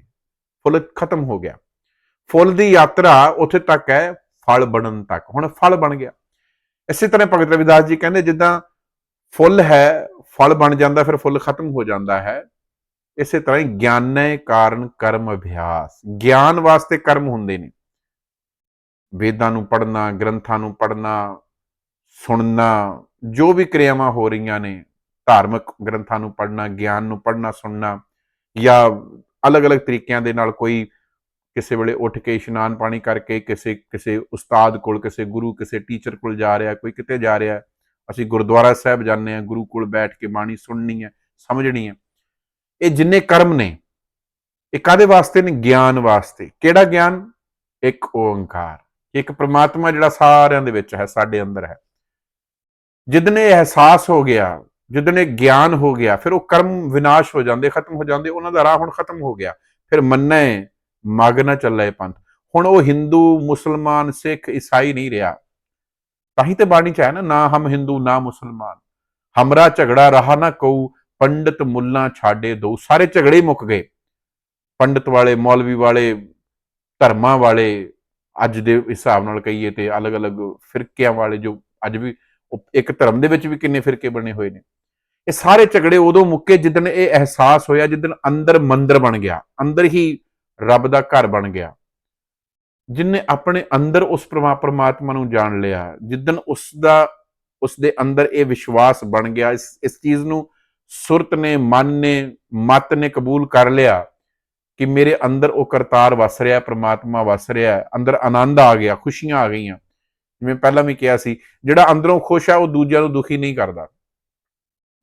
ਫੁੱਲ ਖਤਮ ਹੋ ਗਿਆ। ਫੁੱਲ ਦੀ ਯਾਤਰਾ ਉੱਥੇ ਤੱਕ ਹੈ, ਫਲ ਬਣਨ ਤੱਕ। ਹੁਣ ਫਲ ਬਣ ਗਿਆ। ਇਸੇ ਤਰ੍ਹਾਂ ਭਗਤ ਰਵਿਦਾਸ ਜੀ ਕਹਿੰਦੇ, ਜਿੱਦਾਂ ਫੁੱਲ ਹੈ, ਫਲ ਬਣ ਜਾਂਦਾ, ਫਿਰ ਫੁੱਲ ਖਤਮ ਹੋ ਜਾਂਦਾ ਹੈ। ਇਸੇ ਤਰ੍ਹਾਂ ਹੀ ਗਿਆਨੈ ਕਾਰਨ ਕਰਮ ਅਭਿਆਸ। ਗਿਆਨ ਵਾਸਤੇ ਕਰਮ ਹੁੰਦੇ ਨੇ। ਵੇਦਾਂ ਨੂੰ ਪੜ੍ਹਨਾ, ਗ੍ਰੰਥਾਂ ਨੂੰ ਪੜ੍ਹਨਾ, ਸੁਣਨਾ, ਜੋ ਵੀ ਕਿਰਿਆਵਾਂ ਹੋ ਰਹੀਆਂ ਨੇ ਧਾਰਮਿਕ ਗ੍ਰੰਥਾਂ ਨੂੰ ਪੜ੍ਹਨਾ, ਗਿਆਨ ਨੂੰ ਪੜ੍ਹਨਾ, ਸੁਣਨਾ ਜਾਂ ਅਲੱਗ-ਅਲੱਗ ਤਰੀਕਿਆਂ ਦੇ ਨਾਲ ਕੋਈ ਕਿਸੇ ਵੇਲੇ ਉੱਠ ਕੇ ਇਸ਼ਨਾਨ ਪਾਣੀ ਕਰਕੇ ਕਿਸੇ ਕਿਸੇ ਉਸਤਾਦ ਕੋਲ, ਕਿਸੇ ਗੁਰੂ, ਕਿਸੇ ਟੀਚਰ ਕੋਲ ਜਾ ਰਿਹਾ, ਕੋਈ ਕਿਤੇ ਜਾ ਰਿਹਾ, ਅਸੀਂ ਗੁਰਦੁਆਰਾ ਸਾਹਿਬ ਜਾਂਦੇ ਆ ਗੁਰੂ ਕੋਲ ਬੈਠ ਕੇ ਬਾਣੀ ਸੁਣਨੀ ਹੈ, ਸਮਝਣੀ ਹੈ। ਇਹ ਜਿੰਨੇ ਕਰਮ ਨੇ, ਇਹ ਕਾਦੇ ਵਾਸਤੇ ਨੇ? ਗਿਆਨ ਵਾਸਤੇ। ਕਿਹੜਾ ਗਿਆਨ? ਇੱਕ ਓੰਕਾਰ। ਇੱਕ ਪ੍ਰਮਾਤਮਾ ਜਿਹੜਾ ਸਾਰਿਆਂ ਦੇ ਵਿੱਚ ਹੈ, ਸਾਡੇ ਅੰਦਰ ਹੈ। ਜਿੱਦਨ ਇਹ ਅਹਿਸਾਸ ਹੋ ਗਿਆ ਜਿੱਦਨ ਇਹ ਗਿਆਨ ਹੋ ਗਿਆ, ਫਿਰ ਉਹ ਕਰਮ ਵਿਨਾਸ਼ ਹੋ ਜਾਂਦੇ, ਖਤਮ ਹੋ ਜਾਂਦੇ, ਉਹਨਾਂ ਦਾ ਰਾਹ ਹੁਣ ਖਤਮ ਹੋ ਗਿਆ। ਫਿਰ ਮੰਨੇ, ਮਗ ਨਾ ਚੱਲੇ ਪੰਥ। ਹੁਣ ਉਹ ਹਿੰਦੂ, ਮੁਸਲਮਾਨ, ਸਿੱਖ, ਈਸਾਈ ਨਹੀਂ ਰਿਹਾ। ਤਾਂ ਹੀ ਤੇ ਬਾਣੀ ਚ ਹੈ ਨਾ ਨਾ ਹਮ ਹਿੰਦੂ, ਨਾ ਮੁਸਲਮਾਨ। ਹਮਰਾ ਝਗੜਾ ਰਹਾ ਨਾ ਕਉ, ਪੰਡਤ ਮੁੱਲਾ ਛਾੜੇ ਦੋ। ਸਾਰੇ ਝਗੜੇ ਮੁੱਕ ਗਏ। ਪੰਡਤ ਵਾਲੇ, ਮੌਲਵੀ ਵਾਲੇ, ਧਰਮਾਂ ਵਾਲੇ, ਅੱਜ ਦੇ ਹਿਸਾਬ ਨਾਲ ਕਹੀਏ ਤੇ ਅਲੱਗ-ਅਲੱਗ ਫਿਰਕਿਆਂ ਵਾਲੇ ਜੋ ਅੱਜ ਵੀ ਇੱਕ ਧਰਮ ਦੇ ਵਿੱਚ ਵੀ ਕਿੰਨੇ ਫਿਰਕੇ ਬਣੇ ਹੋਏ ਨੇ। ਇਹ ਸਾਰੇ ਝਗੜੇ ਉਦੋਂ ਮੁੱਕੇ ਜਿੱਦਣ ਇਹ ਅਹਿਸਾਸ ਹੋਇਆ ਜਿੱਦਣ ਅੰਦਰ ਮੰਦਰ ਬਣ ਗਿਆ, ਅੰਦਰ ਹੀ ਰੱਬ ਦਾ ਘਰ ਬਣ ਗਿਆ। ਜਿਨਨੇ ਆਪਣੇ ਅੰਦਰ ਉਸ ਪ੍ਰਮਾ- ਪ੍ਰਮਾਤਮਾ ਨੂੰ ਜਾਣ ਲਿਆ ਜਿੱਦਣ ਉਸ ਦਾ ਉਸ ਦੇ ਅੰਦਰ ਇਹ ਵਿਸ਼ਵਾਸ ਬਣ ਗਿਆ, ਇਸ ਇਸ ਚੀਜ਼ ਨੂੰ ਸੁਰਤ ਨੇ, ਮਨ ਨੇ, ਮਤ ਨੇ ਕਬੂਲ ਕਰ ਲਿਆ ਕਿ ਮੇਰੇ ਅੰਦਰ ਉਹ ਕਰਤਾਰ ਵਸ ਰਿਹਾ, ਪ੍ਰਮਾਤਮਾ ਵਸ ਰਿਹਾ, ਅੰਦਰ ਆਨੰਦ ਆ ਗਿਆ, ਖੁਸ਼ੀਆਂ ਆ ਗਈਆਂ। ਜਿਵੇਂ ਪਹਿਲਾਂ ਵੀ ਕਿਹਾ ਸੀ, ਜਿਹੜਾ ਅੰਦਰੋਂ ਖੁਸ਼ ਆ, ਉਹ ਦੂਜਿਆਂ ਨੂੰ ਦੁਖੀ ਨਹੀਂ ਕਰਦਾ।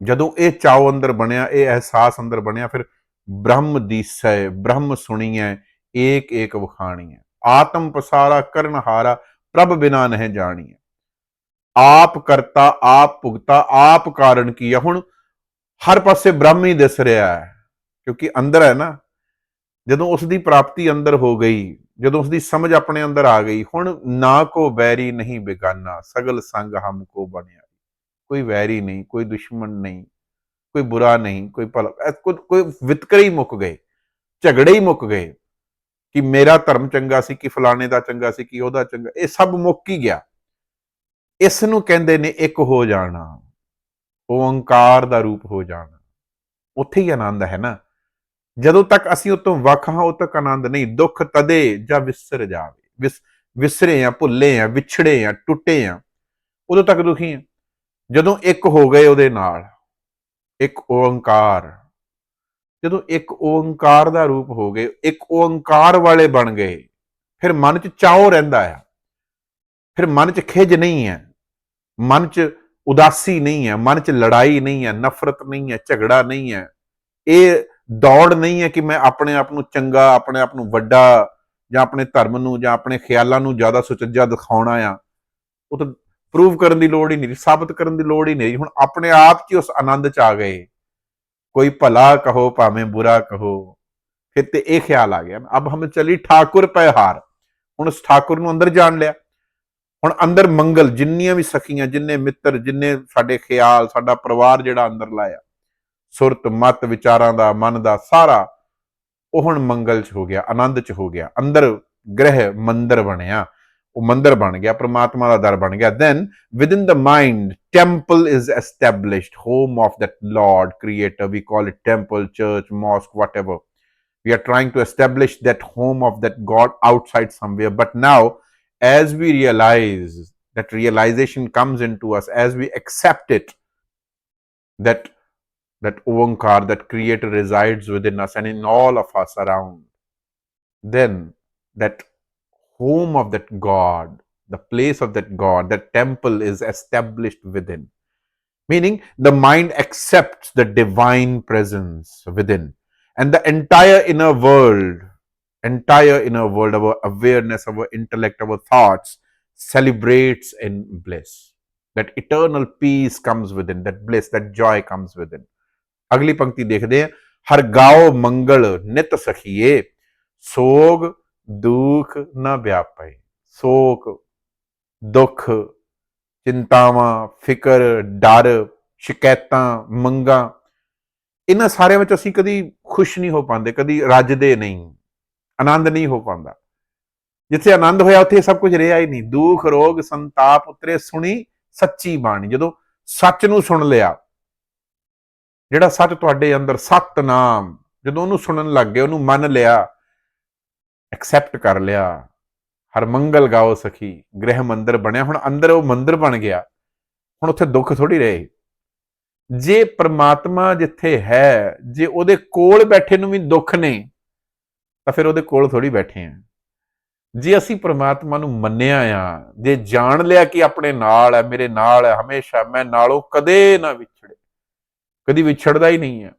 ਜਦੋਂ ਇਹ ਚਾਉ ਅੰਦਰ ਬਣਿਆ, ਇਹ ਅਹਿਸਾਸ ਅੰਦਰ ਬਣਿਆ, ਫਿਰ ਬ੍ਰਹਮ ਦੀਸੈ, ਬ੍ਰਹਮ ਸੁਣੀਐ, ਏਕ ਏਕ ਵਖਾਣੀਐ। ਆਤਮ ਪਸਾਰਾ ਕਰਨ ਹਾਰਾ ਪ੍ਰਭ ਬਿਨਾ ਨਹਿ ਜਾਣੀਐ। ਆਪ ਕਰਤਾ, ਆਪ ਭੁਗਤਾ, ਆਪ ਕਾਰਨ ਕੀ ਹੈ ਹੁਣ ਹਰ ਪਾਸੇ ਬ੍ਰਹਮ ਹੀ ਦਿਸ ਰਿਹਾ ਹੈ, ਕਿਉਂਕਿ ਅੰਦਰ ਹੈ ਨਾ। ਜਦੋਂ ਉਸ ਦੀ ਪ੍ਰਾਪਤੀ ਅੰਦਰ ਹੋ ਗਈ, ਜਦੋਂ ਉਸ ਦੀ ਸਮਝ ਆਪਣੇ ਅੰਦਰ ਆ ਗਈ, ਹੁਣ ਨਾ ਕੋ ਬੈਰੀ ਨਹੀਂ ਬੇਗਾਨਾ, ਸਗਲ ਸੰਗ ਹਮ ਕੋ ਬਣਿਆ। ਕੋਈ ਵੈਰੀ ਨਹੀਂ, ਕੋਈ ਦੁਸ਼ਮਣ ਨਹੀਂ, ਕੋਈ ਬੁਰਾ ਨਹੀਂ, ਕੋਈ ਭਲਾ ਕੋਈ ਵਿਤਕਰੇ ਹੀ ਮੁੱਕ ਗਏ, ਝਗੜੇ ਹੀ ਮੁੱਕ ਗਏ ਕਿ ਮੇਰਾ ਧਰਮ ਚੰਗਾ ਸੀ, ਕਿ ਫਲਾਣੇ ਦਾ ਚੰਗਾ ਸੀ, ਕਿ ਉਹਦਾ ਚੰਗਾ, ਇਹ ਸਭ ਮੁੱਕ ਹੀ ਗਿਆ। ਇਸ ਨੂੰ ਕਹਿੰਦੇ ਨੇ ਇੱਕ ਹੋ ਜਾਣਾ, ਓੰਕਾਰ ਦਾ ਰੂਪ ਹੋ ਜਾਣਾ। ਉੱਥੇ ਹੀ ਆਨੰਦ ਹੈ ਨਾ। ਜਦੋਂ ਤੱਕ ਅਸੀਂ ਉਤੋਂ ਵੱਖ ਹਾਂ, ਉਦੋਂ ਤੱਕ ਆਨੰਦ ਨਹੀਂ। ਦੁੱਖ ਤਦੇ ਜਾਂ ਵਿਸਰ ਜਾਵੇ, ਵਿਸ, ਵਿਸਰੇ ਆ ਭੁੱਲੇ ਆ ਵਿਛੜੇ ਆ ਟੁੱਟੇ ਆ ਉਦੋਂ ਤੱਕ ਦੁਖੀ ਆ ਜਦੋਂ ਇੱਕ ਹੋ ਗਏ ਉਹਦੇ ਨਾਲ, ਇੱਕ ਓੰਕਾਰ, ਜਦੋਂ ਇੱਕ ਓੰਕਾਰ ਦਾ ਰੂਪ ਹੋ ਗਏ, ਇੱਕ ਓੰਕਾਰ ਵਾਲੇ ਬਣ ਗਏ, ਫਿਰ ਮਨ 'ਚ ਚਾਉ ਰਹਿੰਦਾ ਆ। ਫਿਰ ਮਨ 'ਚ ਖਿਜ ਨਹੀਂ ਹੈ, ਮਨ 'ਚ ਉਦਾਸੀ ਨਹੀਂ ਹੈ, ਮਨ 'ਚ ਲੜਾਈ ਨਹੀਂ ਹੈ, ਨਫ਼ਰਤ ਨਹੀਂ ਹੈ, ਝਗੜਾ ਨਹੀਂ ਹੈ, ਇਹ ਦੌੜ ਨਹੀਂ ਹੈ ਕਿ ਮੈਂ ਆਪਣੇ ਆਪ ਨੂੰ ਚੰਗਾ, ਆਪਣੇ ਆਪ ਨੂੰ ਵੱਡਾ ਜਾਂ ਆਪਣੇ ਧਰਮ ਨੂੰ ਜਾਂ ਆਪਣੇ ਖਿਆਲਾਂ ਨੂੰ ਜ਼ਿਆਦਾ ਸੁਚੱਜਾ ਦਿਖਾਉਣਾ ਆ। ਉਹ ਤਾਂ ਪ੍ਰੂਵ ਕਰਨ ਦੀ ਲੋੜ ਹੀ ਨਹੀਂ, ਸਾਬਤ ਕਰਨ ਦੀ ਲੋੜ ਹੀ ਨਹੀਂ ਹੁਣ ਆਪਣੇ ਆਪ 'ਚ ਉਸ ਆਨੰਦ 'ਚ ਆ ਗਏ। ਕੋਈ ਭਲਾ ਕਹੋ, ਭਾਵੇਂ ਬੁਰਾ ਕਹੋ। ਫਿਰ ਤੇ ਇਹ ਖਿਆਲ ਆ ਗਿਆ। ਅਬ ਹਮ ਚਲੀ ਠਾਕੁਰ ਪੈ ਹਾਰ। ਹੁਣ ਉਸ ਠਾਕੁਰ ਨੂੰ ਅੰਦਰ ਜਾਣ ਲਿਆ। ਹੁਣ ਅੰਦਰ ਮੰਗਲ, ਜਿੰਨੀਆਂ ਵੀ ਸਖੀਆਂ, ਜਿੰਨੇ ਮਿੱਤਰ, ਜਿੰਨੇ ਸਾਡੇ ਖਿਆਲ, ਸਾਡਾ ਪਰਿਵਾਰ ਜਿਹੜਾ ਅੰਦਰ ਲਾਇਆ। ਸੁਰਤ, ਮਤ, ਵਿਚਾਰਾਂ ਦਾ, ਮਨ ਦਾ ਸਾਰਾ ਉਹ ਹੁਣ ਮੰਗਲ ਚ ਹੋ ਗਿਆ, ਆਨੰਦ ਚ ਹੋ ਗਿਆ। ਅੰਦਰ ਗ੍ਰਹਿ ਮੰਦਰ ਬਣਿਆ। ਉਹ ਮੰਦਰ ਬਣ ਗਿਆ ਪ੍ਰਮਾਤਮਾ ਦਾ ਦਰ ਬਣ ਗਿਆ then within the mind temple is established home of that lord creator we call it temple church mosque whatever we are trying to establish that home of that god outside somewhere but now as we realize that realization comes into us as we accept it that that Onkar, that creator resides within us and in all of us around, then that home of that God, the place of that God, that temple is established within. Meaning, the mind accepts the divine presence within. And the entire inner world, entire inner world, our awareness, our intellect, our thoughts celebrates in bliss. That eternal peace comes within, that bliss, that joy comes within. अगली पंक्ति देखते हैं हर गांव मंगल नित सखिए सोग ਦੁਖ ਨਾ ਵਿਆਪੇ, ਸੋਕ, ਦੁੱਖ, ਚਿੰਤਾਵਾਂ, ਫਿਕਰ, ਡਰ, ਸ਼ਿਕਾਇਤਾਂ, ਮੰਗਾਂ, ਇਹਨਾਂ ਸਾਰਿਆਂ ਵਿੱਚ ਅਸੀਂ ਕਦੀ ਖੁਸ਼ ਨਹੀਂ ਹੋ ਪਾਉਂਦੇ, ਕਦੀ ਰੱਜਦੇ ਨਹੀਂ, ਆਨੰਦ ਨਹੀਂ ਹੋ ਪਾਉਂਦਾ। ਜਿੱਥੇ ਆਨੰਦ ਹੋਇਆ ਉੱਥੇ ਸਭ ਕੁਝ ਰਿਹਾ ਹੀ ਨਹੀਂ। ਦੁੱਖ, ਰੋਗ, ਸੰਤਾਪ ਉਤਰੇ ਸੁਣੀ ਸੱਚੀ ਬਾਣੀ। ਜਦੋਂ ਸੱਚ ਨੂੰ ਸੁਣ ਲਿਆ, ਜਿਹੜਾ ਸੱਚ ਤੁਹਾਡੇ ਅੰਦਰ ਸਤਨਾਮ ਜਦੋਂ ਉਹਨੂੰ ਸੁਣਨ ਲੱਗ ਗਏ, ਉਹਨੂੰ ਮੰਨ ਲਿਆ ਐਕਸੈਪਟ ਕਰ ਲਿਆ। ਹਰ ਮੰਗਲ ਗਾਓ ਸਖੀ, ਗ੍ਰਹਿ ਮੰਦਰ ਬਣਿਆ। ਹੁਣ ਅੰਦਰ ਉਹ ਮੰਦਰ ਬਣ ਗਿਆ। ਹੁਣ ਉੱਥੇ ਦੁੱਖ ਥੋੜੀ ਰਹੇ। ਜੇ ਪ੍ਰਮਾਤਮਾ ਜਿੱਥੇ ਹੈ, ਜੇ ਉਹਦੇ ਕੋਲ ਬੈਠੇ ਨੂੰ ਵੀ ਦੁੱਖ ਨੇ, ਤਾਂ ਫਿਰ ਉਹਦੇ ਕੋਲ ਥੋੜੀ ਬੈਠੇ ਆ। ਜੇ ਅਸੀਂ ਪ੍ਰਮਾਤਮਾ ਨੂੰ ਮੰਨਿਆ ਆ, ਜੇ ਜਾਣ ਲਿਆ ਕਿ ਆਪਣੇ ਨਾਲ ਹੈ, ਮੇਰੇ ਨਾਲ ਹੈ, ਹਮੇਸ਼ਾ ਮੈਂ ਨਾਲੋਂ ਕਦੇ ਨਾ ਵਿਛੜੇ। ਕਦੀ ਵਿਛੜਦਾ ਹੀ ਨਹੀਂ ਹੈ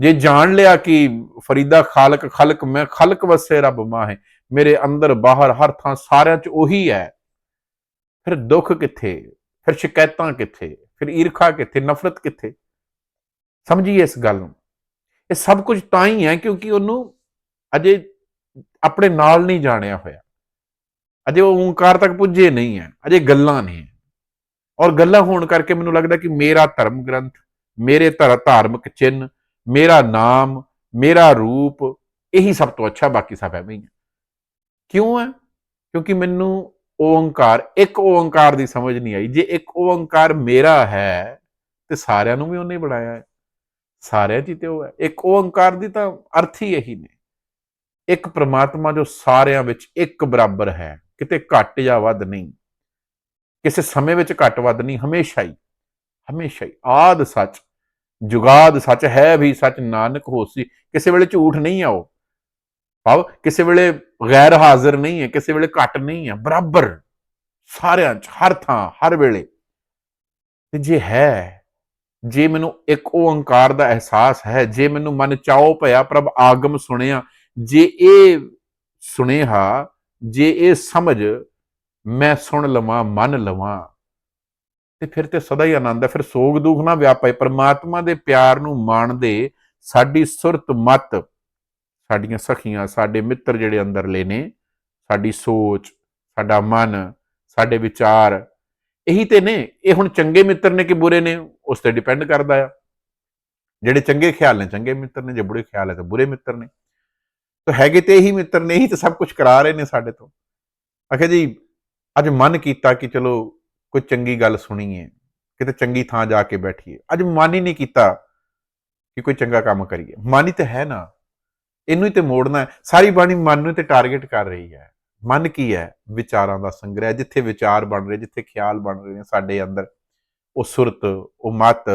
ਜੇ ਜਾਣ ਲਿਆ ਕਿ ਫਰੀਦਾ ਖਾਲਕ, ਖਲਕ, ਮੈਂ ਖਲਕ ਵਸੇ ਰੱਬ ਮਾਹੇ, ਮੇਰੇ ਅੰਦਰ ਬਾਹਰ ਹਰ ਥਾਂ ਸਾਰਿਆਂ 'ਚ ਉਹੀ ਹੈ। ਫਿਰ ਦੁੱਖ ਕਿੱਥੇ? ਫਿਰ ਸ਼ਿਕਾਇਤਾਂ ਕਿੱਥੇ? ਫਿਰ ਈਰਖਾ ਕਿੱਥੇ? ਨਫ਼ਰਤ ਕਿੱਥੇ? ਸਮਝੀਏ ਇਸ ਗੱਲ ਨੂੰ। ਇਹ ਸਭ ਕੁਝ ਤਾਂ ਹੀ ਹੈ ਕਿਉਂਕਿ ਉਹਨੂੰ ਅਜੇ ਆਪਣੇ ਨਾਲ ਨਹੀਂ ਜਾਣਿਆ ਹੋਇਆ। ਅਜੇ ਉਹ ਓੰਕਾਰ ਤੱਕ ਪੁੱਜੇ ਨਹੀਂ ਹੈ। ਅਜੇ ਗੱਲਾਂ ਨੇ ਔਰ ਗੱਲਾਂ ਹੋਣ ਕਰਕੇ ਮੈਨੂੰ ਲੱਗਦਾ ਕਿ ਮੇਰਾ ਧਰਮ ਗ੍ਰੰਥ, ਮੇਰੇ ਧਰ ਧਾਰਮਿਕ ਚਿੰਨ ਮੇਰਾ ਨਾਮ, ਮੇਰਾ ਰੂਪ, ਇਹੀ ਸਭ ਤੋਂ ਅੱਛਾ ਬਾਕੀ ਸਭ ਐਵੇਂ ਹੀ ਹੈ ਕਿਉਂ ਹੈ ਕਿਉਂਕਿ ਮੈਨੂੰ ਓੰਕਾਰ, ਇੱਕ ਓੰਕਾਰ ਦੀ ਸਮਝ ਨਹੀਂ ਆਈ। ਜੇ ਇੱਕ ਓੰਕਾਰ ਮੇਰਾ ਹੈ, ਤੇ ਸਾਰਿਆਂ ਨੂੰ ਵੀ ਉਹਨੇ ਬਣਾਇਆ ਹੈ। ਸਾਰਿਆਂ 'ਚ ਹੀ ਤੇ ਉਹ ਹੈ। ਇੱਕ ਓੰਕਾਰ ਦੀ ਤਾਂ ਅਰਥ ਹੀ ਇਹੀ ਨੇ। ਇੱਕ ਪ੍ਰਮਾਤਮਾ ਜੋ ਸਾਰਿਆਂ ਵਿੱਚ ਇੱਕ ਬਰਾਬਰ ਹੈ। ਕਿਤੇ ਘੱਟ ਜਾਂ ਵੱਧ ਨਹੀਂ। ਕਿਸੇ ਸਮੇਂ ਵਿੱਚ ਘੱਟ ਵੱਧ ਨਹੀਂ, ਹਮੇਸ਼ਾ ਹੀ। ਹਮੇਸ਼ਾ ਹੀ। ਆਦ ਸੱਚ। ਜੁਗਾਦ ਸੱਚ ਹੈ ਵੀ ਸੱਚ ਨਾਨਕ ਹੋਸੀ। ਕਿਸੇ ਵੇਲੇ ਝੂਠ ਨਹੀਂ ਆ ਉਹ। ਭਾਵ ਕਿਸੇ ਵੇਲੇ ਗੈਰ ਹਾਜ਼ਰ ਨਹੀਂ ਹੈ, ਕਿਸੇ ਵੇਲੇ ਘੱਟ ਨਹੀਂ ਹੈ ਬਰਾਬਰ। ਸਾਰਿਆਂ 'ਚ, ਹਰ ਥਾਂ, ਹਰ ਵੇਲੇ। ਤੇ ਜੇ ਹੈ, ਜੇ ਮੈਨੂੰ ਇੱਕ ਓੰਕਾਰ ਦਾ ਅਹਿਸਾਸ ਹੈ, ਜੇ ਮੈਨੂੰ ਮਨ ਚਾਉ ਭਇਆ ਪ੍ਰਭ ਆਗਮ ਸੁਣਿਆ, ਜੇ ਇਹ ਸੁਨੇਹਾ, ਜੇ ਇਹ ਸਮਝ ਮੈਂ ਸੁਣ ਲਵਾਂ, ਮੰਨ ਲਵਾਂ ਤੇ ਫਿਰ ਤੇ ਸਦਾ ਹੀ ਆਨੰਦ ਹੈ। ਫਿਰ ਸੋਗ ਦੁੱਖ ਨਾ ਵਿਆਪੇ ਪਰਮਾਤਮਾ ਦੇ ਪਿਆਰ ਨੂੰ ਮਾਣਦੇ ਸਾਡੀ ਸੁਰਤ ਮਤ ਸਾਡੀਆਂ ਸਖੀਆਂ, ਸਾਡੇ ਮਿੱਤਰ ਜਿਹੜੇ ਅੰਦਰਲੇ ਨੇ, ਸਾਡੀ ਸੋਚ, ਸਾਡਾ ਮਨ, ਸਾਡੇ ਵਿਚਾਰ ਇਹੀ ਤੇ ਨੇ। ਇਹ ਹੁਣ ਚੰਗੇ ਮਿੱਤਰ ਨੇ ਕਿ ਬੁਰੇ ਨੇ? ਉਸ ਤੇ ਡਿਪੈਂਡ ਕਰਦਾ ਆ। ਜਿਹੜੇ ਚੰਗੇ ਖਿਆਲ ਨੇ, ਚੰਗੇ ਮਿੱਤਰ ਨੇ, ਜੇ ਬੁਰੇ ਖਿਆਲ ਹੈ ਤਾਂ ਬੁਰੇ ਮਿੱਤਰ ਨੇ। ਤਾਂ ਹੈਗੇ ਤੇ ਇਹੀ ਮਿੱਤਰ ਨੇ, ਇਹੀ ਤਾਂ ਸਭ ਕੁਝ ਕਰਾ ਰਹੇ ਨੇ ਸਾਡੇ ਤੋਂ। ਆਖੇ ਜੀ, ਅੱਜ ਮਨ ਕੀਤਾ ਕਿ ਚਲੋ ਕੋਈ ਚੰਗੀ ਗੱਲ ਸੁਣੀਏ ਕਿਤੇ ਚੰਗੀ ਥਾਂ ਜਾ ਕੇ ਬੈਠੀਏ। ਅੱਜ ਮਨ ਹੀ ਨਹੀਂ ਕੀਤਾ ਕਿ ਕੋਈ ਚੰਗਾ ਕੰਮ ਕਰੀਏ। ਮਨ ਹੀ ਤੇ ਹੈ ਨਾ। ਇਹਨੂੰ ਹੀ ਤੇ ਮੋੜਨਾ ਸਾਰੀ ਬਾਣੀ ਮਨ ਨੂੰ ਤੇ ਟਾਰਗੇਟ ਕਰ ਰਹੀ ਹੈ। ਮਨ ਕੀ ਹੈ? ਵਿਚਾਰਾਂ ਦਾ ਸੰਗ੍ਰਹਿ ਜਿੱਥੇ ਵਿਚਾਰ ਬਣ ਰਹੇ, ਜਿੱਥੇ ਖਿਆਲ ਬਣ ਰਹੇ ਨੇ ਸਾਡੇ ਅੰਦਰ, ਉਹ ਸੁਰਤ, ਉਹ ਮਤ,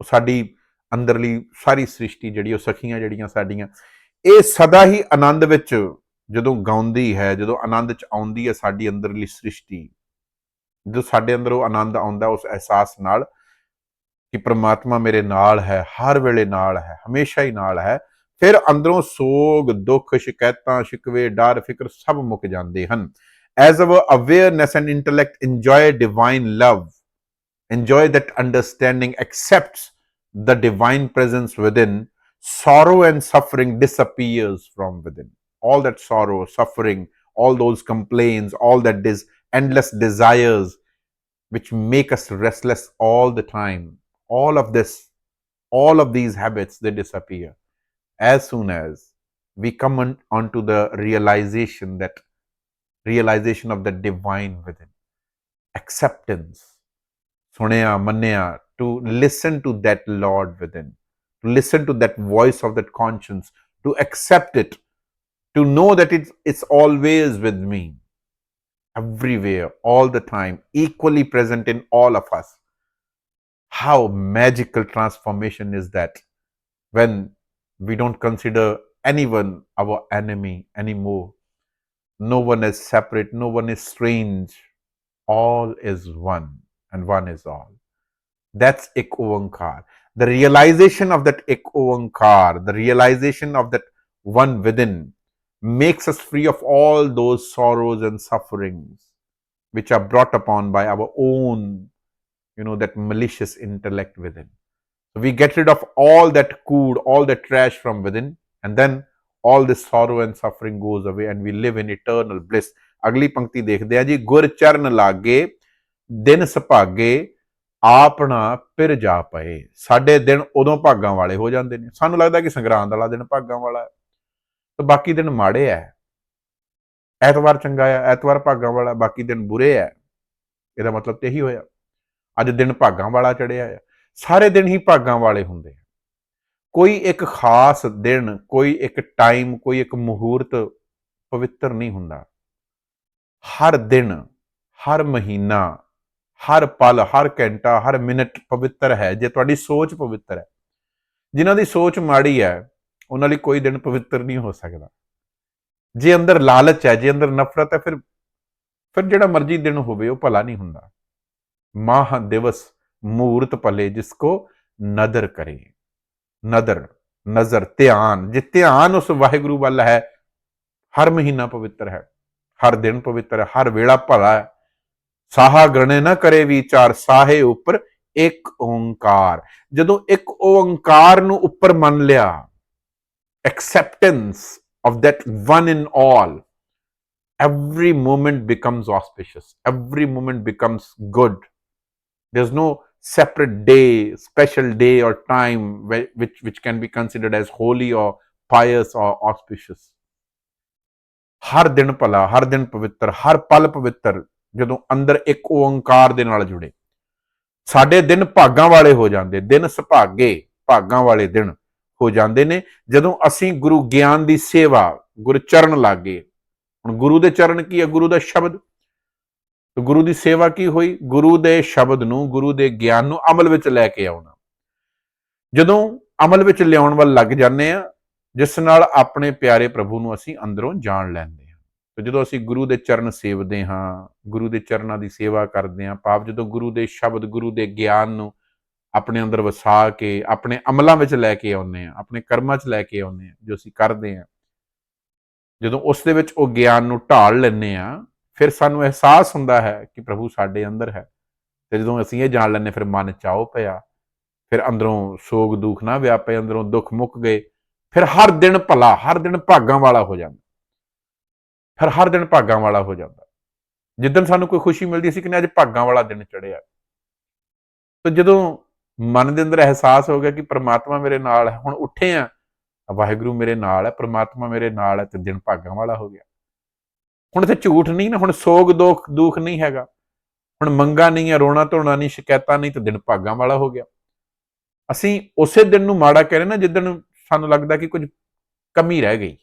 ਉਹ ਸਾਡੀ ਅੰਦਰਲੀ ਸਾਰੀ ਸ੍ਰਿਸ਼ਟੀ ਜਿਹੜੀ, ਉਹ ਸਖੀਆਂ ਜਿਹੜੀਆਂ ਸਾਡੀਆਂ, ਇਹ ਸਦਾ ਹੀ ਆਨੰਦ ਵਿੱਚ ਜਦੋਂ ਗਾਉਂਦੀ ਹੈ, ਜਦੋਂ ਆਨੰਦ ਚ ਆਉਂਦੀ ਹੈ ਸਾਡੀ ਅੰਦਰਲੀ ਸ੍ਰਿਸ਼ਟੀ ਜਦੋਂ ਸਾਡੇ ਅੰਦਰ ਉਹ ਆਨੰਦ ਆਉਂਦਾ ਉਸ ਅਹਿਸਾਸ ਨਾਲ ਕਿ ਪ੍ਰਮਾਤਮਾ ਮੇਰੇ ਨਾਲ ਹੈ ਹਰ ਵੇਲੇ ਨਾਲ ਹੈ ਹਮੇਸ਼ਾ ਹੀ ਨਾਲ ਹੈ ਫਿਰ ਅੰਦਰੋਂ ਸੋਗ ਦੁੱਖ ਸ਼ਿਕਾਇਤਾਂ ਸ਼ਿਕਵੇ ਡਰ ਫਿਕਰ ਸਭ ਮੁੱਕ ਜਾਂਦੇ ਹਨ as our awareness and intellect enjoy divine love enjoy that understanding accepts the divine presence within sorrow and suffering disappears from within all that sorrow suffering all those complaints all that dis- endless desires which make us restless all the time. All of this, all of these habits, they disappear. As soon as we come on, onto the realization that realization of the divine within, acceptance, suneya, manya, to listen to that Lord within, to listen to that voice of that conscience, to accept it, to know that it's, it's always with me everywhere all the time equally present in all of us how magical transformation is that when we don't consider anyone our enemy anymore. No one is separate, no one is strange. All is one, and one is all. That's Ik Oankar. The realization of that Ik Oankar, the realization of that one within, makes us free of all those sorrows and sufferings which are brought upon by our own, you know, that malicious intellect within. So we get rid of all that cood, all that trash from within, and then all this sorrow and suffering goes away, and we live in eternal bliss. ਅਗਲੀ ਪੰਕਤੀ ਦੇਖਦੇ ਆ ਜੀ ਗੁਰ ਚਰਨ ਲਾਗੇ ਦਿਨ ਸੁਭਾਗੇ ਆਪਣਾ ਪਿਰ ਜਾ ਪਏ ਸਾਡੇ ਦਿਨ ਉਦੋਂ ਭਾਗਾਂ ਵਾਲੇ ਹੋ ਜਾਂਦੇ ਨੇ ਸਾਨੂੰ ਲੱਗਦਾ ਕਿ ਸੰਗਰਾਂਦ ਵਾਲਾ ਦਿਨ ਭਾਗਾਂ ਵਾਲਾ ਹੈ ਤੇ ਬਾਕੀ ਦਿਨ ਮਾੜੇ ਐ। ਐਤਵਾਰ ਚੰਗਾ ਆ, ਐਤਵਾਰ ਭਾਗਾਂ ਵਾਲਾ, ਬਾਕੀ ਦਿਨ ਬੁਰੇ ਐ। ਇਹਦਾ ਮਤਲਬ ਤੇ ਇਹੀ ਹੋਇਆ। ਅੱਜ ਦਿਨ ਭਾਗਾਂ ਵਾਲਾ ਚੜਿਆ ਆ। ਸਾਰੇ ਦਿਨ ਹੀ ਭਾਗਾਂ ਵਾਲੇ ਹੁੰਦੇ ਆ। ਕੋਈ ਇੱਕ ਖਾਸ ਦਿਨ, ਕੋਈ ਇੱਕ ਟਾਈਮ, ਕੋਈ ਇੱਕ ਮੁਹੂਰਤ ਪਵਿੱਤਰ ਨਹੀਂ ਹੁੰਦਾ। ਹਰ ਦਿਨ, ਹਰ ਮਹੀਨਾ, ਹਰ ਪਲ, ਹਰ ਘੰਟਾ, ਹਰ ਮਿੰਟ ਪਵਿੱਤਰ ਹੈ। ਜੇ ਤੁਹਾਡੀ ਸੋਚ ਪਵਿੱਤਰ ਹੈ। ਜਿਨ੍ਹਾਂ ਦੀ ਸੋਚ ਮਾੜੀ ਹੈ ਉਹਨਾਂ ਲਈ ਕੋਈ ਦਿਨ ਪਵਿੱਤਰ ਨਹੀਂ ਹੋ ਸਕਦਾ। ਜੇ ਅੰਦਰ ਲਾਲਚ ਹੈ, ਜੇ ਅੰਦਰ ਨਫ਼ਰਤ ਹੈ, ਫਿਰ ਫਿਰ ਜਿਹੜਾ ਮਰਜ਼ੀ ਦਿਨ ਹੋਵੇ, ਉਹ ਭਲਾ ਨਹੀਂ ਹੁੰਦਾ। ਮਾਹ ਦਿਵਸ ਮੂਰਤ ਭਲੇ ਜਿਸ ਕੋ ਨਦਰ ਕਰੇ। ਨਦਰ, ਨਜ਼ਰ, ਧਿਆਨ। ਜੇ ਧਿਆਨ ਉਸ ਵਾਹਿਗੁਰੂ ਵੱਲ ਹੈ, ਹਰ ਮਹੀਨਾ ਪਵਿੱਤਰ ਹੈ। ਹਰ ਦਿਨ ਪਵਿੱਤਰ ਹੈ, ਹਰ ਵੇਲਾ ਭਲਾ ਹੈ। ਸਾਹਾ ਗਣੇ ਨਾ ਕਰੇ ਵਿਚਾਰ, ਸਾਹੇ ਉੱਪਰ ਇੱਕ ਓੰਕਾਰ। ਜਦੋਂ ਇੱਕ ਓੰਕਾਰ ਨੂੰ ਉੱਪਰ ਮੰਨ ਲਿਆ acceptance of that one in all every moment becomes auspicious every moment becomes good there's no separate day special day or time whi- which which can be considered as holy or pious or auspicious ਹਰ ਦਿਨ ਭਲਾ ਹਰ ਦਿਨ ਪਵਿੱਤਰ ਹਰ ਪਲ ਪਵਿੱਤਰ ਜਦੋਂ ਅੰਦਰ ਇੱਕ ਓੰਕਾਰ ਦੇ ਨਾਲ ਜੁੜੇ ਸਾਡੇ ਦਿਨ ਭਾਗਾਂ ਵਾਲੇ ਹੋ ਜਾਂਦੇ ਦਿਨ ਸੁਭਾਗੇ ਭਾਗਾਂ ਵਾਲੇ ਦਿਨ ਹੋ ਜਾਂਦੇ ਨੇ। ਜਦੋਂ ਅਸੀਂ ਗੁਰੂ ਗਿਆਨ ਦੀ ਸੇਵਾ, ਗੁਰ ਚਰਨ ਲਾਗੇ, ਹੁਣ ਗੁਰੂ ਦੇ ਚਰਨ ਕੀ ਹੈ ਗੁਰੂ ਦਾ ਸ਼ਬਦ। ਤੇ ਗੁਰੂ ਦੀ ਸੇਵਾ ਕੀ ਹੋਈ? ਗੁਰੂ ਦੇ ਸ਼ਬਦ ਨੂੰ, ਗੁਰੂ ਦੇ ਗਿਆਨ ਨੂੰ ਅਮਲ ਵਿੱਚ ਲੈ ਕੇ ਆਉਣਾ। ਜਦੋਂ ਅਮਲ ਵਿੱਚ ਲਿਆਉਣ ਵੱਲ ਲੱਗ ਜਾਂਦੇ ਆ, ਜਿਸ ਨਾਲ ਆਪਣੇ ਪਿਆਰੇ ਪ੍ਰਭੂ ਨੂੰ ਅਸੀਂ ਅੰਦਰੋਂ ਜਾਣ ਲੈਂਦੇ ਹਾਂ। ਤੇ ਜਦੋਂ ਅਸੀਂ ਗੁਰੂ ਦੇ ਚਰਨ ਸੇਵਦੇ ਹਾਂ, ਗੁਰੂ ਦੇ ਚਰਨਾਂ ਦੀ ਸੇਵਾ ਕਰਦੇ ਹਾਂ ਪਾਪ ਜਦੋਂ ਗੁਰੂ ਦੇ ਸ਼ਬਦ, ਗੁਰੂ ਦੇ ਗਿਆਨ ਨੂੰ ਆਪਣੇ ਅੰਦਰ ਵਸਾ ਕੇ, ਆਪਣੇ ਅਮਲਾਂ ਵਿੱਚ ਲੈ ਕੇ ਆਉਂਦੇ ਆ ਆਪਣੇ ਕਰਮਾਂ 'ਚ ਲੈ ਕੇ ਆਉਂਦੇ ਆ ਜੋ ਅਸੀਂ ਕਰਦੇ ਆ ਜਦੋਂ ਉਸ ਦੇ ਵਿੱਚ ਉਹ ਗਿਆਨ ਨੂੰ ਢਾਲ ਲੈਂਦੇ ਆ ਫਿਰ ਸਾਨੂੰ ਅਹਿਸਾਸ ਹੁੰਦਾ ਹੈ ਕਿ ਪ੍ਰਭੂ ਸਾਡੇ ਅੰਦਰ ਹੈ। ਤੇ ਜਦੋਂ ਅਸੀਂ ਇਹ ਜਾਣ ਲੈਂਦੇ ਫਿਰ ਮਨ ਚਾਉ ਪਿਆ। ਫਿਰ ਅੰਦਰੋਂ ਸੋਗ ਦੁੱਖ ਨਾ ਵਿਆਪੇ ਅੰਦਰੋਂ ਦੁੱਖ ਮੁੱਕ ਗਏ, ਫਿਰ ਹਰ ਦਿਨ ਭਲਾ, ਹਰ ਦਿਨ ਭਾਗਾਂ ਵਾਲਾ ਹੋ ਜਾਂਦਾ। ਫਿਰ ਹਰ ਦਿਨ ਭਾਗਾਂ ਵਾਲਾ ਹੋ ਜਾਂਦਾ। ਜਿੱਦਣ ਸਾਨੂੰ ਕੋਈ ਖੁਸ਼ੀ ਮਿਲਦੀ ਸੀ ਕਿ ਅੱਜ ਭਾਗਾਂ ਵਾਲਾ ਦਿਨ ਚੜਿਆ ਤੇ ਜਦੋਂ ਮਨ ਦੇ ਅੰਦਰ ਅਹਿਸਾਸ ਹੋ ਗਿਆ ਕਿ ਪ੍ਰਮਾਤਮਾ ਮੇਰੇ ਨਾਲ ਹੈ, ਹੁਣ ਉੱਠੇ ਆ। ਵਾਹਿਗੁਰੂ ਮੇਰੇ ਨਾਲ ਹੈ, ਪ੍ਰਮਾਤਮਾ ਮੇਰੇ ਨਾਲ ਹੈ ਤੇ ਦਿਨ ਭਾਗਾਂ ਵਾਲਾ ਹੋ ਗਿਆ। ਹੁਣ ਤੇ ਝੂਠ ਨਹੀਂ ਨਾ, ਹੁਣ ਸੋਗ ਦੁੱਖ ਦੁੱਖ ਨਹੀਂ ਹੈਗਾ। ਹੁਣ ਮੰਗਾ ਨਹੀਂ ਹੈ ਰੋਣਾ ਧੋਣਾ ਨਹੀਂ, ਸ਼ਿਕਾਇਤਾਂ ਨਹੀਂ ਤੇ ਦਿਨ ਭਾਗਾਂ ਵਾਲਾ ਹੋ ਗਿਆ। ਅਸੀਂ ਉਸੇ ਦਿਨ ਨੂੰ ਮਾੜਾ ਕਹਿ ਰਹੇ ਨਾ ਜਿੱਦਣ ਸਾਨੂੰ ਲੱਗਦਾ ਕਿ ਕੁਝ ਕਮੀ ਰਹਿ ਗਈ।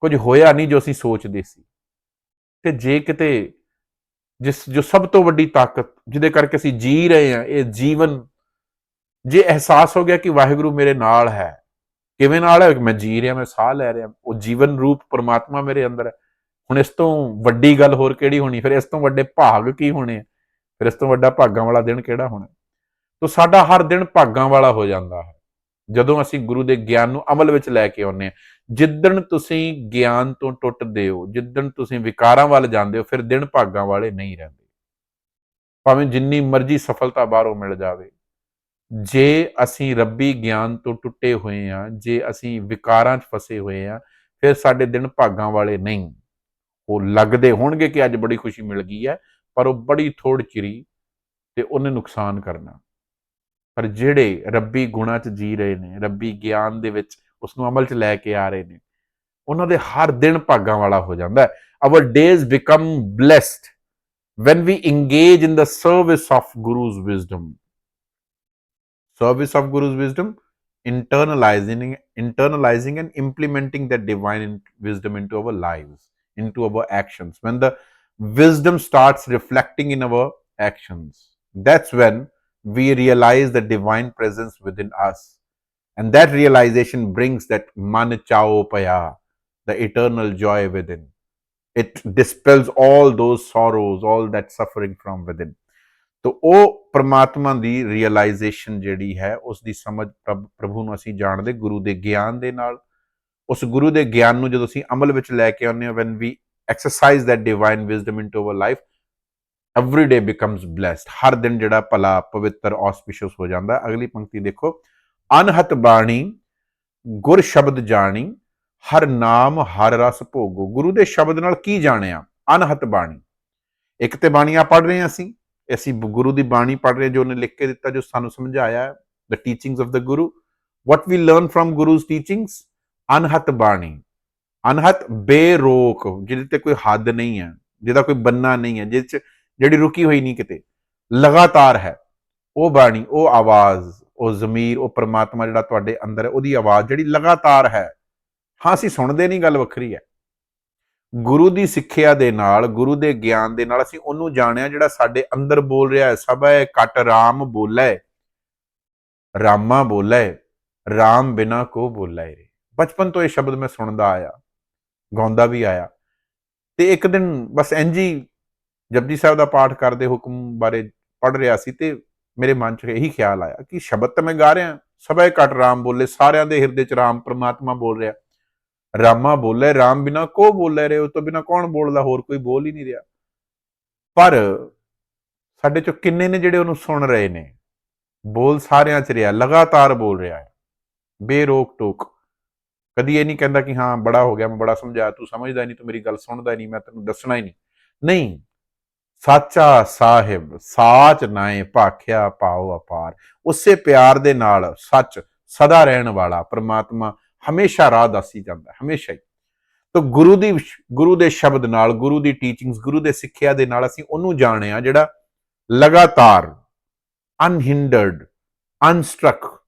ਕੁਝ ਹੋਇਆ ਨਹੀਂ ਜੋ ਅਸੀਂ ਸੋਚਦੇ ਸੀ। ਤੇ ਜੇ ਕਿਤੇ ਜਿਸ, ਜੋ ਸਭ ਤੋਂ ਵੱਡੀ ਤਾਕਤ, ਜਿਹਦੇ ਕਰਕੇ ਅਸੀਂ ਜੀ ਰਹੇ ਹਾਂ ਇਹ ਜੀਵਨ ਜੇ ਅਹਿਸਾਸ ਹੋ ਗਿਆ ਕਿ ਵਾਹਿਗੁਰੂ ਮੇਰੇ ਨਾਲ ਹੈ, ਕਿਵੇਂ ਨਾਲ ਹੈ? ਮੈਂ ਜੀ ਰਿਹਾ, ਮੈਂ ਸਾਹ ਲੈ ਰਿਹਾ, ਉਹ ਜੀਵਨ ਰੂਪ ਪਰਮਾਤਮਾ ਮੇਰੇ ਅੰਦਰ ਹੈ। ਹੁਣ ਇਸ ਤੋਂ ਵੱਡੀ ਗੱਲ ਹੋਰ ਕਿਹੜੀ ਹੋਣੀ? ਫਿਰ ਇਸ ਤੋਂ ਵੱਡੇ ਭਾਗ ਕੀ ਹੋਣੇ ਆ? ਫਿਰ ਇਸ ਤੋਂ ਵੱਡਾ ਭਾਗਾਂ ਵਾਲਾ ਦਿਨ ਕਿਹੜਾ ਹੋਣਾ? ਤੋ ਸਾਡਾ ਹਰ ਦਿਨ ਭਾਗਾਂ ਵਾਲਾ ਹੋ ਜਾਂਦਾ ਹੈ। ਜਦੋਂ ਅਸੀਂ ਗੁਰੂ ਦੇ ਗਿਆਨ ਨੂੰ ਅਮਲ ਵਿੱਚ ਲੈ ਕੇ ਆਉਂਦੇ ਹਾਂ, ਜਿੱਦਣ ਤੁਸੀਂ ਗਿਆਨ ਤੋਂ ਟੁੱਟਦੇ ਹੋ, ਜਿੱਦਣ ਤੁਸੀਂ ਵਿਕਾਰਾਂ ਵੱਲ ਜਾਂਦੇ ਹੋ, ਫਿਰ ਦਿਨ ਭਾਗਾਂ ਵਾਲੇ ਨਹੀਂ ਰਹਿੰਦੇ। ਭਾਵੇਂ ਜਿੰਨੀ ਮਰਜ਼ੀ ਸਫਲਤਾ ਬਾਹਰੋਂ ਮਿਲ ਜਾਵੇ ਜੇ ਅਸੀਂ ਰੱਬੀ ਗਿਆਨ ਤੋਂ ਟੁੱਟੇ ਹੋਏ ਆ, ਜੇ ਅਸੀਂ ਵਿਕਾਰਾਂ 'ਚ ਫਸੇ ਹੋਏ ਆ, ਫਿਰ ਸਾਡੇ ਦਿਨ ਭਾਗਾਂ ਵਾਲੇ ਨਹੀਂ। ਉਹ ਲੱਗਦੇ ਹੋਣਗੇ ਕਿ ਅੱਜ ਬੜੀ ਖੁਸ਼ੀ ਮਿਲ ਗਈ ਹੈ, ਪਰ ਉਹ ਬੜੀ ਥੋੜ ਚਿਰੀ ਤੇ ਉਹਨੇ ਨੁਕਸਾਨ ਕਰਨਾ। ਪਰ ਜਿਹੜੇ ਰੱਬੀ ਗੁਣਾਂ 'ਚ ਜੀ ਰਹੇ ਨੇ, ਰੱਬੀ ਗਿਆਨ ਦੇ ਵਿੱਚ ਉਸ ਨੂੰ ਅਮਲ 'ਚ ਲੈ ਕੇ ਆ ਰਹੇ ਨੇ, ਉਹਨਾਂ ਦੇ ਹਰ ਦਿਨ ਭਾਗਾਂ ਵਾਲਾ ਹੋ ਜਾਂਦਾ ਹੈ। Our days become blessed when we engage in the service of guru's wisdom. Service of guru's wisdom internalizing internalizing and implementing that divine wisdom into our lives into our actions. When the wisdom starts reflecting in our actions that's when we realize the divine presence within us. And that realization brings that man chao paya the eternal joy within. It dispels all those sorrows all that suffering from within ਤੋ ਉਹ ਪ੍ਰਮਾਤਮਾ ਦੀ realisation ਜਿਹੜੀ ਹੈ ਉਸ ਦੀ ਸਮਝ ਪ੍ਰਭ- ਪ੍ਰਭੂ ਨੂੰ ਅਸੀਂ ਜਾਣਦੇ, ਗੁਰੂ ਦੇ ਗਿਆਨ ਦੇ ਨਾਲ। ਉਸ ਗੁਰੂ ਦੇ ਗਿਆਨ ਨੂੰ ਜਦੋਂ ਅਸੀਂ ਅਮਲ ਵਿੱਚ ਲੈ ਕੇ ਆਉਂਦੇ ਹਾਂ when we exercise that divine wisdom into our life, every day becomes blessed ਹਰ ਦਿਨ ਜਿਹੜਾ ਭਲਾ, ਪਵਿੱਤਰ, auspicious ਹੋ ਜਾਂਦਾ। ਅਗਲੀ ਪੰਕਤੀ ਦੇਖੋ ਅਨਹਤ ਬਾਣੀ, ਗੁਰ ਸ਼ਬਦ ਜਾਣੀ, ਹਰ ਨਾਮ, ਹਰ ਰਸ ਭੋਗੋ। ਗੁਰੂ ਦੇ ਸ਼ਬਦ ਨਾਲ ਕੀ ਜਾਣਿਆ? ਅਨਹਤ ਬਾਣੀ। ਇੱਕ ਤੇ ਬਾਣੀਆਂ ਪੜ੍ਹ ਰਹੇ ਹਾਂ ਅਸੀਂ। ਅਸੀਂ ਗੁਰੂ ਦੀ ਬਾਣੀ ਪੜ੍ਹ ਰਹੇ ਹਾਂ, ਜੋ ਉਹਨੇ ਲਿਖ ਕੇ ਦਿੱਤਾ ਜੋ ਸਾਨੂੰ ਸਮਝਾਇਆ the the of the guru guru. What we learn from guru's teachings? ਅਨਹਤ ਬਾਣੀ। ਅਨਹਤ ਬੇਰੋਕ ਜਿਹਦੇ ਤੇ ਕੋਈ ਹੱਦ ਨਹੀਂ ਹੈ ਜਿਹਦਾ ਕੋਈ ਬੰਨਾ ਨਹੀਂ ਹੈ ਜਿਸ 'ਚ ਜਿਹੜੀ ਰੁਕੀ ਹੋਈ ਨਹੀਂ ਕਿਤੇ। ਲਗਾਤਾਰ ਹੈ। ਉਹ ਬਾਣੀ ਉਹ ਆਵਾਜ਼ ਉਹ ਜ਼ਮੀਰ ਉਹ ਪਰਮਾਤਮਾ ਜਿਹੜਾ ਤੁਹਾਡੇ ਅੰਦਰ ਹੈ ਉਹਦੀ ਆਵਾਜ਼ ਜਿਹੜੀ ਲਗਾਤਾਰ ਹੈ। ਹਾਂ ਅਸੀਂ ਸੁਣਦੇ ਨਹੀਂ ਗੱਲ ਵੱਖਰੀ ਹੈ। ਗੁਰੂ ਦੀ ਸਿੱਖਿਆ ਦੇ ਨਾਲ, ਗੁਰੂ ਦੇ ਗਿਆਨ ਦੇ ਨਾਲ ਅਸੀਂ ਉਹਨੂੰ ਜਾਣਿਆ ਜਿਹੜਾ ਸਾਡੇ ਅੰਦਰ ਬੋਲ ਰਿਹਾ ਹੈ। ਸਭੈ ਕਟ ਰਾਮ ਬੋਲੇ, ਰਾਮਾ ਬੋਲੇ, ਰਾਮ ਬਿਨਾ ਕੋ ਬੋਲੇ ਰੇ। ਬਚਪਨ ਤੋਂ ਇਹ ਸ਼ਬਦ ਮੈਂ ਸੁਣਦਾ ਆਇਆ, ਗਾਉਂਦਾ ਵੀ ਆਇਆ। ਤੇ ਇੱਕ ਦਿਨ ਬਸ ਇੰਜੀ ਜਪਜੀ ਸਾਹਿਬ ਦਾ ਪਾਠ ਕਰਦੇ ਹੁਕਮ ਬਾਰੇ ਪੜ ਰਿਹਾ ਸੀ ਤੇ ਮੇਰੇ ਮਨ 'ਚ ਇਹੀ ਖਿਆਲ ਆਇਆ ਕਿ ਸ਼ਬਦ ਤਾਂ ਮੈਂ ਗਾ ਰਿਹਾ, ਸਭੈ ਕਟ ਰਾਮ ਬੋਲੇ, ਸਾਰਿਆਂ ਦੇ ਹਿਰਦੇ 'ਚ ਰਾਮ ਪ੍ਰਮਾਤਮਾ ਬੋਲ ਰਿਹਾ। ਰਾਮਾ ਬੋਲੇ, ਰਾਮ ਬਿਨਾ ਕੋ ਬੋਲੇ ਰਹੇ, ਉਸ ਤੋਂ ਬਿਨਾ ਕੌਣ ਬੋਲਦਾ, ਹੋਰ ਕੋਈ ਬੋਲ ਹੀ ਨਹੀਂ ਰਿਹਾ। ਪਰ ਸਾਡੇ ਚੋਂ ਕਿੰਨੇ ਨੇ ਜਿਹੜੇ ਉਹਨੂੰ ਸੁਣ ਰਹੇ ਨੇ? ਬੋਲ ਸਾਰਿਆਂ 'ਚ ਰਿਹਾ, ਲਗਾਤਾਰ ਬੋਲ ਰਿਹਾ ਹੈ। ਬੇਰੋਕ ਟੋਕ। ਕਦੀ ਇਹ ਨਹੀਂ ਕਹਿੰਦਾ ਕਿ ਹਾਂ, ਬੜਾ ਹੋ ਗਿਆ, ਮੈਂ ਬੜਾ ਸਮਝਾਇਆ, ਤੂੰ ਸਮਝਦਾ ਨਹੀਂ, ਤੂੰ ਮੇਰੀ ਗੱਲ ਸੁਣਦਾ ਨਹੀਂ, ਮੈਂ ਤੈਨੂੰ ਦੱਸਣਾ ਹੀ ਨਹੀਂ। ਨਹੀਂ। ਸਾਚਾ ਸਾਹਿਬ, ਸਾਚ ਨਾਏ ਭਾਖਿਆ ਪਾਉ ਅਪਾਰ। ਉਸੇ ਪਿਆਰ ਦੇ ਨਾਲ ਸੱਚ ਸਦਾ ਰਹਿਣ ਵਾਲਾ ਪ੍ਰਮਾਤਮਾ ਹਮੇਸ਼ਾ ਰਾਹ ਦੱਸੀ ਜਾਂਦਾ ਹੈ, ਹਮੇਸ਼ਾ ਹੀ ਤਾਂ ਗੁਰੂ ਦੀ ਗੁਰੂ ਦੇ ਸ਼ਬਦ ਨਾਲ ਗੁਰੂ ਦੀ ਟੀਚਿੰਗਸ ਗੁਰੂ ਦੇ ਸਿੱਖਿਆ ਦੇ ਨਾਲ ਅਸੀਂ ਉਹਨੂੰ ਜਾਣਿਆ ਜਿਹੜਾ ਲਗਾਤਾਰ ਅਨਹਿੰਡਰਡ ਅਨਸਟਰਕ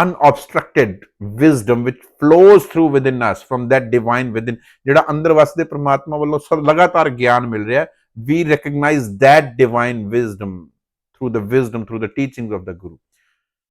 unobstructed wisdom which flows through within us from that divine within ਜਿਹੜਾ ਅੰਦਰ ਵਸਦੇ ਪ੍ਰਮਾਤਮਾ ਵੱਲੋਂ ਸਭ ਲਗਾਤਾਰ ਗਿਆਨ ਮਿਲ ਰਿਹਾ ਹੈ we recognize that divine wisdom through the wisdom through the teachings of the guru